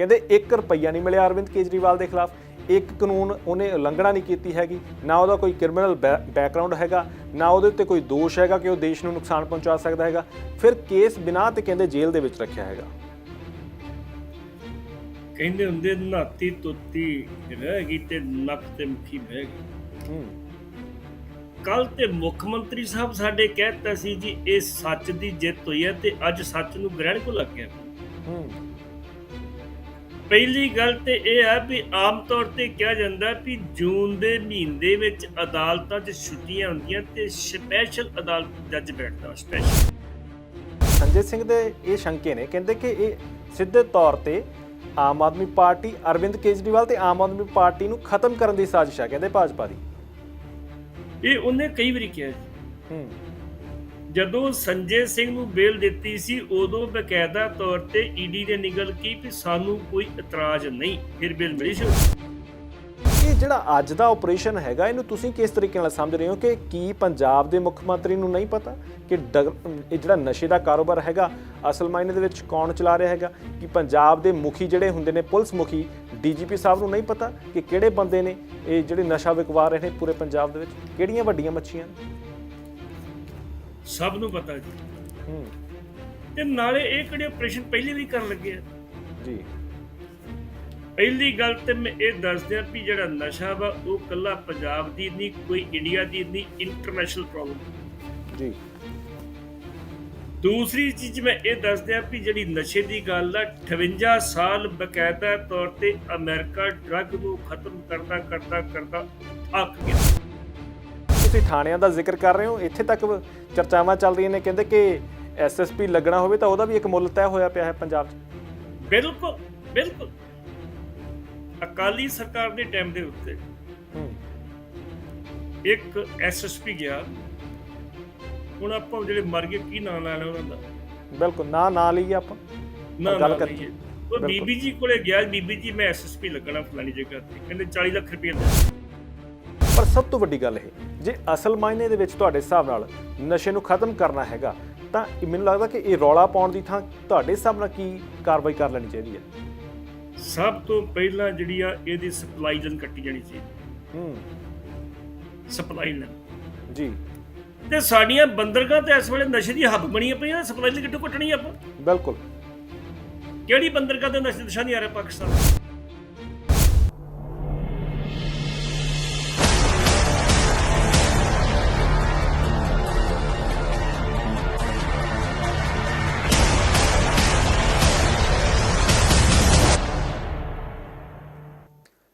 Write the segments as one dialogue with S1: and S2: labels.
S1: ਕਹਿੰਦੇ 1 ਰੁਪਈਆ ਨਹੀਂ ਮਿਲਿਆ ਅਰਵਿੰਦ ਕੇਜਰੀਵਾਲ ਦੇ ਖਿਲਾਫ। ਇੱਕ ਕਾਨੂੰਨ ਉਹਨੇ ਉਲੰਘਣਾ ਨਹੀਂ ਕੀਤੀ ਹੈਗੀ। ਨਾ ਉਹਦਾ ਕੋਈ ਕ੍ਰਿਮੀਨਲ ਬੈਕਗ੍ਰਾਉਂਡ ਹੈਗਾ ਨਾ ਉਹਦੇ ਉੱਤੇ ਕੋਈ ਦੋਸ਼ ਹੈਗਾ ਕਿ ਉਹ ਦੇਸ਼ ਨੂੰ ਨੁਕਸਾਨ ਪਹੁੰਚਾ ਸਕਦਾ ਹੈਗਾ। ਫਿਰ ਕੇਸ ਬਿਨਾਂ ਤੇ ਕਹਿੰਦੇ ਜੇਲ੍ਹ ਦੇ ਵਿੱਚ ਰੱਖਿਆ ਹੈਗਾ।
S2: ਕਹਿੰਦੇ ਹੁੰਦੇ ਨਾਤੀ ਤੁੱਤੀ ਰਹਿ ਗਈ ਤੇ ਨੱਕ ਤੇ ਮੁਖੀ ਬਹਿ ਗਈ। ਕੱਲ ਤੇ ਮੁੱਖ ਮੰਤਰੀ ਸਾਹਿਬ ਸਾਡੇ ਕਹਿਤਾ ਸੀ ਜੀ ਇਹ ਸੱਚ ਦੀ ਜਿੱਤ ਹੋਈ ਹੈ ਤੇ ਅੱਜ ਸੱਚ ਨੂੰ ਗ੍ਰਹਿਣ ਕੋ ਲੱਗ ਗਿਆ?
S1: ਹੂੰ।
S2: ਪਹਿਲੀ ਗੱਲ ਤੇ ਇਹ ਹੈ ਵੀ ਆਮ ਤੌਰ ਤੇ ਕਿਹਾ ਜਾਂਦਾ ਵੀ ਜੂਨ ਦੇ ਮਹੀਨੇ ਵਿੱਚ ਅਦਾਲਤਾਂ 'ਚ ਛੁੱਟੀਆਂ ਹੁੰਦੀਆਂ ਤੇ ਸਪੈਸ਼ਲ ਅਦਾਲਤ ਜੱਜ ਬੈਠਦਾ ਸਪੈਸ਼ਲ
S1: ਸੰਜੇ ਸਿੰਘ ਦੇ ਇਹ ਸ਼ੰਕੇ ਨੇ ਕਹਿੰਦੇ ਕਿ ਇਹ ਸਿੱਧੇ ਤੌਰ ਤੇ ਆਮ ਆਦਮੀ ਪਾਰਟੀ ਅਰਵਿੰਦ ਕੇਜਰੀਵਾਲ ਤੇ ਆਮ ਆਦਮੀ ਪਾਰਟੀ ਨੂੰ ਖਤਮ ਕਰਨ ਦੀ ਸਾਜ਼ਿਸ਼ ਹੈ ਕਹਿੰਦੇ ਭਾਜਪਾ ਦੀ।
S2: ਇਹ ਉਹਨੇ ਕਈ ਵਾਰੀ ਕਿਹਾ
S1: ਹੂੰ।
S2: ਜਦੋਂ ਸੰਜੇ ਸਿੰਘ ਨੂੰ ਬੇਲ ਦਿੱਤੀ ਸੀ, ਉਦੋਂ ਬਕਾਇਦਾ ਤੌਰ ਤੇ ਈਡੀ ਨੇ ਨਿਗਲ ਕੀ ਵੀ ਸਾਨੂੰ ਕੋਈ ਇਤਰਾਜ਼ ਨਹੀਂ। ਫਿਰ ਬੇਲ ਮਿਲੀ ਸੀ
S1: ਇਹ ਜਿਹੜਾ ਅੱਜ ਦਾ ਆਪਰੇਸ਼ਨ ਹੈਗਾ, ਇਹਨੂੰ ਤੁਸੀਂ ਕਿਸ ਤਰੀਕੇ ਨਾਲ ਸਮਝ ਰਹੇ ਹੋ ਕਿ ਕੀ ਪੰਜਾਬ ਦੇ ਮੁੱਖ ਮੰਤਰੀ ਨੂੰ ਨਹੀਂ ਪਤਾ ਕਿ ਡਗ- ਇਹ ਜਿਹੜਾ ਨਸ਼ੇ ਦਾ ਕਾਰੋਬਾਰ ਹੈਗਾ, ਅਸਲ ਮਾਇਨੇ ਦੇ ਵਿੱਚ ਕੌਣ ਚਲਾ ਰਿਹਾ ਹੈਗਾ? ਕਿ ਪੰਜਾਬ ਦੇ ਮੁਖੀ ਜਿਹੜੇ ਹੁੰਦੇ ਨੇ, ਪੁਲਿਸ ਮੁਖੀ, ਡੀਜੀਪੀ ਸਾਹਿਬ ਨੂੰ ਨਹੀਂ ਪਤਾ ਕਿ ਕਿਹੜੇ ਬੰਦੇ ਨੇ ਇਹ ਜਿਹੜੇ ਨਸ਼ਾ ਵਿਕਵਾ ਰਹੇ ਨੇ ਪੂਰੇ ਪੰਜਾਬ ਦੇ ਵਿੱਚ? ਕਿਹੜੀਆਂ ਵੱਡੀਆਂ ਮੱਛੀਆਂ ਨੇ?
S2: ਸਭ ਨੂੰ ਪਤਾ ਜੀ।
S1: ਹੂੰ।
S2: ਤੇ ਨਾਲੇ ਇਹ ਕਿਹੜੇ ਆਪਰੇਸ਼ਨ ਪਹਿਲੇ ਵੀ ਕਰਨ ਲੱਗੇ ਆ?
S1: ਜੀ।
S2: ਪਹਿਲੀ ਗੱਲ ਤੇ ਮੈਂ ਇਹ ਦੱਸ ਦਿਆਂ ਵੀ ਜਿਹੜਾ ਨਸ਼ਾ ਵਾ ਉਹ ਕੱਲਾ ਪੰਜਾਬ ਦੀ ਨਹੀਂ ਕੋਈ ਇੰਡੀਆ ਦੀ ਨਹੀਂ ਇੰਟਰਨੈਸ਼ਨਲ ਪ੍ਰੋਬਲਮ
S1: ਜੀ।
S2: ਦੂਸਰੀ ਚੀਜ਼ ਮੈਂ ਇਹ ਦੱਸ ਦਿਆਂ ਵੀ ਜਿਹੜੀ ਨਸ਼ੇ ਦੀ ਗੱਲ ਆ 58 ਸਾਲ ਬਕਾਇਦਾ ਤੌਰ ਤੇ ਅਮਰੀਕਾ ਡਰੱਗ ਨੂੰ ਖਤਮ ਕਰਦਾ ਕਰਦਾ ਕਰਦਾ ਥੱਕ ਗਿਆ।
S1: ਤੁਸੀਂ ਥਾਣਿਆਂ ਦਾ ਜ਼ਿਕਰ ਕਰ ਰਹੇ ਹੋ? ਇੱਥੇ ਤੱਕ ਚਰਚਾਵਾਂ ਚੱਲ ਰਹੀਆਂ ਨੇ। ਕਹਿੰਦੇ ਕਿ ਐਸਐਸਪੀ ਲੱਗਣਾ ਹੋਵੇ ਤਾਂ ਉਹਦਾ ਵੀ ਇੱਕ ਮੁੱਲ ਤੈਅ ਹੋਇਆ ਪਿਆ ਹੈ ਪੰਜਾਬ 'ਚ।
S2: ਬਿਲਕੁਲ ਬਿਲਕੁਲ। ਅਕਾਲੀ ਸਰਕਾਰ ਦੇ ਟਾਈਮ ਦੇ ਉੱਤੇ ਇੱਕ ਐਸਐਸਪੀ ਗਿਆ। ਹੁਣ ਆਪਾਂ ਜਿਹੜੇ ਮਰ ਗਏ ਕੀ ਨਾਂ ਲੈ ਲਿਆ ਉਹਨਾਂ ਦਾ?
S1: ਬਿਲਕੁਲ ਨਾ ਨਾ ਲਈਏ ਆਪਾਂ।
S2: ਨਾ
S1: ਗੱਲ ਕਰੀਏ।
S2: ਉਹ। ਬੀਬੀ ਜੀ ਕੋਲੇ ਗਿਆ ਬੀਬੀ ਜੀ ਮੈਂ ਐਸਐਸਪੀ ਲੱਗਣਾ ਫਲਾਣੀ ਜਗ੍ਹਾ ਤੇ। ਕਹਿੰਦੇ 40 ਲੱਖ ਰੁਪਏ ਦੇ।
S1: ਪਰ ਸਭ ਤੋਂ ਵੱਡੀ ਗੱਲ ਇਹ ਜੇ ਅਸਲ ਮਾਇਨੇ ਦੇ ਵਿੱਚ ਤੁਹਾਡੇ ਹਿਸਾਬ ਨਾਲ ਨਸ਼ੇ ਨੂੰ ਖਤਮ ਕਰਨਾ ਹੈਗਾ ਤਾਂ ਮੈਨੂੰ ਲੱਗਦਾ ਕਿ ਇਹ ਰੌਲਾ ਪਾਉਣ ਦੀ ਥਾਂ ਤੁਹਾਡੇ ਹਿਸਾਬ ਨਾਲ ਕੀ ਕਾਰਵਾਈ ਕਰ ਲੈਣੀ ਚਾਹੀਦੀ ਹੈ?
S2: ਸਭ ਤੋਂ ਪਹਿਲਾਂ ਜਿਹੜੀ ਆ ਇਹਦੀ ਸਪਲਾਈ ਜਨ ਕੱਟੀ ਜਾਣੀ ਸੀ
S1: ਹੂੰ।
S2: ਸਪਲਾਈ ਲਾਈਨ
S1: ਜੀ।
S2: ਤੇ ਸਾਡੀਆਂ ਬੰਦਰਗਾਹ ਤੇ ਇਸ ਵੇਲੇ ਨਸ਼ੇ ਦੀ ਹੱਬ ਬਣੀਆਂ ਪਈਆਂ ਸਪਲਾਈ ਲਾਈਨ ਕਿੱਥੋਂ ਕੱਟਣੀ ਆਪਾਂ।
S1: ਬਿਲਕੁਲ।
S2: ਕਿਹੜੀ ਬੰਦਰਗਾਹ ਤੇ ਨਸ਼ੇ ਨਸ਼ਾ ਨਹੀਂ ਆ ਰਿਹਾ ਪਾਕਿਸਤਾਨ?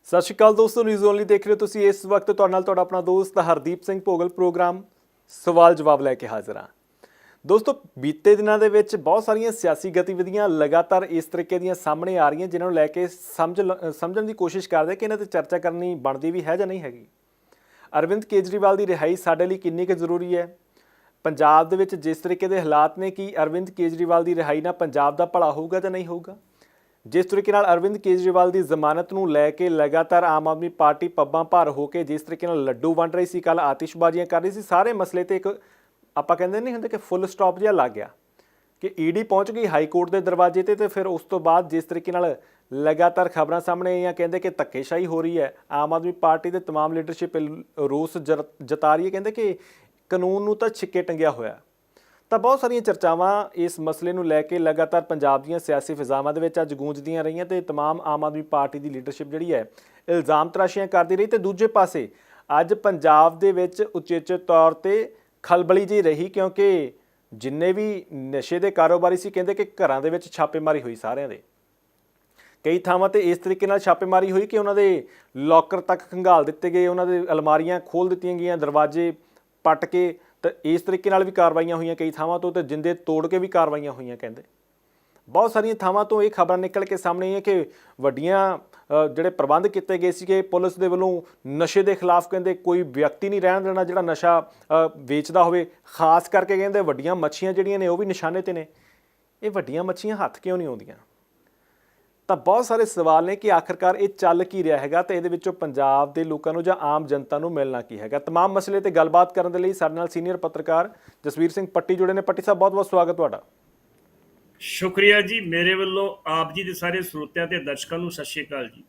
S1: ਸਤਿ ਸ਼੍ਰੀ ਅਕਾਲ ਦੋਸਤੋ ਨਿਊਜ਼ ਓਨਲੀ ਦੇਖ ਰਹੇ ਹੋ ਤੁਸੀਂ ਇਸ ਵਕਤ ਤੁਹਾਡੇ ਨਾਲ ਤੁਹਾਡਾ ਆਪਣਾ ਦੋਸਤ ਹਰਦੀਪ ਸਿੰਘ ਭੋਗਲ ਪ੍ਰੋਗਰਾਮ, ਸਵਾਲ ਜਵਾਬ ਲੈ ਕੇ ਹਾਜ਼ਰ ਹਾਂ। ਦੋਸਤੋ, ਬੀਤੇ ਦਿਨਾਂ ਦੇ ਵਿੱਚ ਬਹੁਤ ਸਾਰੀਆਂ ਸਿਆਸੀ ਗਤੀਵਿਧੀਆਂ ਲਗਾਤਾਰ ਇਸ ਤਰੀਕੇ ਦੀਆਂ ਸਾਹਮਣੇ ਆ ਰਹੀਆਂ, ਜਿਨ੍ਹਾਂ ਨੂੰ ਲੈ ਕੇ ਸਮਝ ਲ- ਸਮਝਣ ਦੀ ਕੋਸ਼ਿਸ਼ ਕਰਦੇ ਕਿ ਇਹਨਾਂ ਤੇ ਚਰਚਾ ਕਰਨੀ ਬਣਦੀ ਵੀ ਹੈ ਜਾਂ ਨਹੀਂ ਹੈਗੀ। ਅਰਵਿੰਦ ਕੇਜਰੀਵਾਲ ਦੀ ਰਿਹਾਈ ਸਾਡੇ ਲਈ ਕਿੰਨੀ ਕੁ ਜ਼ਰੂਰੀ ਹੈ? ਪੰਜਾਬ ਦੇ ਵਿੱਚ ਜਿਸ ਤਰੀਕੇ ਦੇ ਹਾਲਾਤ ਨੇ ਕਿ ਅਰਵਿੰਦ ਕੇਜਰੀਵਾਲ ਦੀ ਰਿਹਾਈ ਨਾਲ ਪੰਜਾਬ ਦਾ ਭਲਾ ਹੋਊਗਾ ਜਾਂ ਨਹੀਂ ਹੋਊਗਾ? ਜਿਸ ਤਰੀਕੇ ਨਾਲ ਅਰਵਿੰਦ ਕੇਜਰੀਵਾਲ ਦੀ ਜ਼ਮਾਨਤ ਨੂੰ ਲੈ ਕੇ ਲਗਾਤਾਰ ਆਮ ਆਦਮੀ ਪਾਰਟੀ ਪੱਬਾਂ ਭਾਰ ਹੋ ਕੇ ਜਿਸ ਤਰੀਕੇ ਨਾਲ ਲੱਡੂ ਵੰਡ ਰਹੀ ਸੀ ਕੱਲ ਆਤਿਸ਼ਬਾਜ਼ੀਆਂ ਕਰ ਰਹੀ ਸੀ ਸਾਰੇ ਮਸਲੇ ਤੇ ਇੱਕ ਆਪਾਂ ਕਹਿੰਦੇ ਨਹੀਂ ਹੁੰਦੇ ਕਿ ਫੁੱਲ ਸਟਾਪ ਜਿਹਾ ਲੱਗ ਗਿਆ ਕਿ ਈਡੀ ਪਹੁੰਚ ਗਈ ਹਾਈ ਕੋਰਟ ਦੇ ਦਰਵਾਜ਼ੇ ਤੇ ਤੇ ਫਿਰ ਉਸ ਤੋਂ ਬਾਅਦ ਜਿਸ ਤਰੀਕੇ ਨਾਲ ਲਗਾਤਾਰ ਖਬਰਾਂ ਸਾਹਮਣੇ ਆਈਆਂ ਕਹਿੰਦੇ ਕਿ ਧੱਕੇਸ਼ਾਹੀ ਹੋ ਰਹੀ ਹੈ ਆਮ ਆਦਮੀ ਪਾਰਟੀ ਦੇ तमाम ਲੀਡਰਸ਼ਿਪ ਰੋਸ ਜਰ- ਜਤਾ ਰਹੀ ਹੈ ਕਹਿੰਦੇ ਕਿ ਕਾਨੂੰਨ ਨੂੰ ਤਾਂ ਛਿੱਕੇ ਟੰਗਿਆ ਹੋਇਆ ਤਾਂ ਬਹੁਤ ਸਾਰੀਆਂ ਚਰਚਾਵਾਂ ਇਸ ਮਸਲੇ ਨੂੰ ਲੈ ਕੇ ਲਗਾਤਾਰ ਪੰਜਾਬ ਦੀਆਂ ਸਿਆਸੀ ਫਿਜ਼ਾਵਾਂ ਦੇ ਵਿੱਚ ਅੱਜ ਗੂੰਜਦੀਆਂ ਰਹੀਆਂ ਤੇ तमाम ਆਮ ਆਦਮੀ ਪਾਰਟੀ ਦੀ ਲੀਡਰਸ਼ਿਪ ਜਿਹੜੀ ਹੈ ਇਲਜ਼ਾਮ ਤਰਾਸ਼ੀਆਂ ਕਰਦੀ ਰਹੀ ਤੇ ਦੂਜੇ ਪਾਸੇ ਅੱਜ ਪੰਜਾਬ ਦੇ ਵਿੱਚ ਉਚੇਚੇ ਤੌਰ ਤੇ ਖਲਬਲੀ ਜੀ ਰਹੀ ਕਿਉਂਕਿ ਜਿੰਨੇ ਵੀ ਨਸ਼ੇ ਦੇ ਕਾਰੋਬਾਰੀ ਸੀ ਕਹਿੰਦੇ ਕਿ ਘਰਾਂ ਦੇ ਵਿੱਚ ਛਾਪੇਮਾਰੀ ਹੋਈ ਸਾਰਿਆਂ ਦੇ ਕਈ ਥਾਵਾਂ ਤੇ ਇਸ ਤਰੀਕੇ ਨਾਲ ਛਾਪੇਮਾਰੀ ਹੋਈ ਕਿ ਉਹਨਾਂ ਦੇ ਲੋਕਰ ਤੱਕ ਖੰਗਾਲ ਦਿੱਤੇ ਗਏ ਉਹਨਾਂ ਦੇ ਅਲਮਾਰੀਆਂ ਖੋਲ ਦਿੱਤੀਆਂ ਗਈਆਂ ਦਰਵਾਜ਼ੇ ਪੱਟ ਕੇ ਤੇ ਇਸ ਤਰੀਕੇ ਨਾਲ ਵੀ ਕਾਰਵਾਈਆਂ ਹੋਈਆਂ ਕਈ ਥਾਵਾਂ ਤੋਂ ਤੇ ਜਿੰਦੇ ਤੋੜ ਕੇ ਵੀ ਕਾਰਵਾਈਆਂ ਹੋਈਆਂ ਕਹਿੰਦੇ। ਬਹੁਤ ਸਾਰੀਆਂ ਥਾਵਾਂ ਤੋਂ ਇਹ ਖਬਰਾਂ ਨਿਕਲ ਕੇ ਸਾਹਮਣੇ ਆਈਆਂ ਕਿ ਵੱਡੀਆਂ ਜਿਹੜੇ ਪ੍ਰਬੰਧ ਕੀਤੇ ਗਏ ਸੀਗੇ, ਪੁਲਿਸ ਦੇ ਵੱਲੋਂ ਨਸ਼ੇ ਦੇ ਖਿਲਾਫ ਕਹਿੰਦੇ ਕੋਈ ਵਿਅਕਤੀ ਨਹੀਂ ਰਹਿਣ ਦੇਣਾ ਜਿਹੜਾ ਨਸ਼ਾ ਵੇਚਦਾ ਹੋਵੇ। ਖਾਸ ਕਰਕੇ ਕਹਿੰਦੇ ਵੱਡੀਆਂ ਮੱਛੀਆਂ ਜਿਹੜੀਆਂ ਨੇ ਉਹ ਵੀ ਨਿਸ਼ਾਨੇ ਤੇ ਨੇ। ਇਹ ਵੱਡੀਆਂ ਮੱਛੀਆਂ ਹੱਥ ਕਿਉਂ ਨਹੀਂ ਆਉਂਦੀਆਂ? ਤਾਂ ਬਹੁਤ ਸਾਰੇ ਸਵਾਲ ਨੇ ਕਿ ਆਖਰਕਾਰ ਇਹ ਚੱਲ ਕੀ ਰਿਹਾ ਹੈਗਾ ਤੇ ਇਹਦੇ ਵਿੱਚੋਂ ਪੰਜਾਬ ਦੇ ਲੋਕਾਂ ਨੂੰ ਜਾਂ ਆਮ ਜਨਤਾ ਨੂੰ ਮਿਲਣਾ ਕੀ ਹੈਗਾ तमाम ਮਸਲੇ ਤੇ ਗੱਲਬਾਤ ਕਰਨ ਦੇ ਲਈ ਸਾਡੇ ਨਾਲ ਸੀਨੀਅਰ ਪੱਤਰਕਾਰ ਜਸਵੀਰ ਸਿੰਘ ਪੱਟੀ ਜੁੜੇ ਨੇ ਪੱਟੀ ਸਾਹਿਬ ਬਹੁਤ ਬਹੁਤ ਸਵਾਗਤ ਤੁਹਾਡਾ
S2: ਸ਼ੁਕਰੀਆ ਜੀ ਮੇਰੇ ਵੱਲੋਂ ਆਪ ਜੀ ਦੇ ਸਾਰੇ ਸਰੋਤਿਆਂ ਤੇ ਦਰਸ਼ਕਾਂ ਨੂੰ ਸਤਿ ਸ਼੍ਰੀ ਅਕਾਲ ਜੀ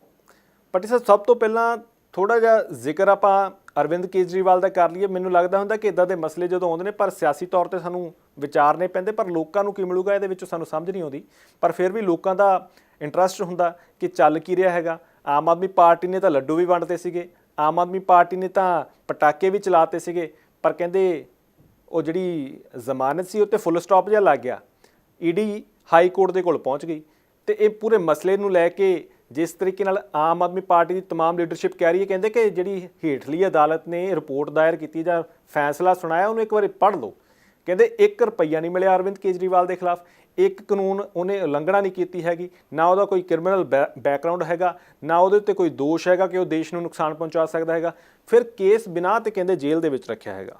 S1: ਪੱਟੀ ਸਾਹਿਬ ਸਭ ਤੋਂ ਪਹਿਲਾਂ ਥੋੜਾ ਜਿਹਾ ਜ਼ਿਕਰ ਆਪਾਂ ਅਰਵਿੰਦ ਕੇਜਰੀਵਾਲ ਦਾ ਕਰ ਲਈਏ ਮੈਨੂੰ ਲੱਗਦਾ ਹੁੰਦਾ ਕਿ ਇਦਾਂ ਦੇ ਮਸਲੇ ਜਦੋਂ ਆਉਂਦੇ ਨੇ ਪਰ ਸਿਆਸੀ ਤੌਰ ਤੇ ਸਾਨੂੰ ਵਿਚਾਰਨੇ ਪੈਂਦੇ ਪਰ ਲੋਕਾਂ ਨੂੰ ਕੀ ਮਿਲੂਗਾ ਇਹਦੇ ਵਿੱਚੋਂ ਸਾਨੂੰ ਸਮਝ ਨਹੀਂ ਆਉਂਦੀ ਪਰ ਫਿਰ ਵੀ ਲੋਕਾਂ ਦਾ ਇੰਟਰਸਟ ਹੁੰਦਾ ਕਿ ਚੱਲ ਕੀ ਰਿਹਾ ਹੈਗਾ ਆਮ ਆਦਮੀ ਪਾਰਟੀ ਨੇ ਤਾਂ ਲੱਡੂ ਵੀ ਵੰਡਦੇ ਸੀਗੇ ਆਮ ਆਦਮੀ ਪਾਰਟੀ ਨੇ ਤਾਂ ਪਟਾਕੇ ਵੀ ਚਲਾਤੇ ਸੀਗੇ ਪਰ ਕਹਿੰਦੇ ਉਹ ਜਿਹੜੀ ਜ਼ਮਾਨਤ ਸੀ ਉੱਤੇ ਫੁੱਲ ਸਟਾਪ ਜਿਹਾ ਲੱਗ ਗਿਆ ਈਡੀ ਹਾਈ ਕੋਰਟ ਦੇ ਕੋਲ ਪਹੁੰਚ ਗਈ ਤੇ ਇਹ ਪੂਰੇ ਮਸਲੇ ਨੂੰ ਲੈ ਕੇ ਜਿਸ ਤਰੀਕੇ ਨਾਲ ਆਮ ਆਦਮੀ ਪਾਰਟੀ ਦੀ तमाम ਲੀਡਰਸ਼ਿਪ ਕਹਿ ਰਹੀ ਹੈ ਕਹਿੰਦੇ ਕਿ ਜਿਹੜੀ ਹੇਠਲੀ ਅਦਾਲਤ ਨੇ ਰਿਪੋਰਟ ਦਾਇਰ ਕੀਤੀ ਜਾਂ ਫੈਸਲਾ ਸੁਣਾਇਆ ਉਹਨੂੰ ਇੱਕ ਵਾਰੀ ਪੜ੍ਹ ਲਓ ਕਹਿੰਦੇ 1 ਰੁਪਈਆ ਨਹੀਂ ਮਿਲਿਆ ਅਰਵਿੰਦ ਕੇਜਰੀਵਾਲ ਦੇ ਖਿਲਾਫ ਇੱਕ ਕਾਨੂੰਨ ਉਹਨੇ ਉਲੰਘਣਾ ਨਹੀਂ ਕੀਤੀ ਹੈਗੀ ਨਾ ਉਹਦਾ ਕੋਈ ਕ੍ਰਿਮੀਨਲ ਬੈਕਗ੍ਰਾਉਂਡ ਹੈਗਾ ਨਾ ਉਹਦੇ ਉੱਤੇ ਕੋਈ ਦੋਸ਼ ਹੈਗਾ ਕਿ ਉਹ ਦੇਸ਼ ਨੂੰ ਨੁਕਸਾਨ ਪਹੁੰਚਾ ਸਕਦਾ ਹੈਗਾ ਫਿਰ ਕੇਸ ਬਿਨਾਂ ਤੇ ਕਹਿੰਦੇ ਜੇਲ੍ਹ ਦੇ ਵਿੱਚ ਰੱਖਿਆ ਹੈਗਾ।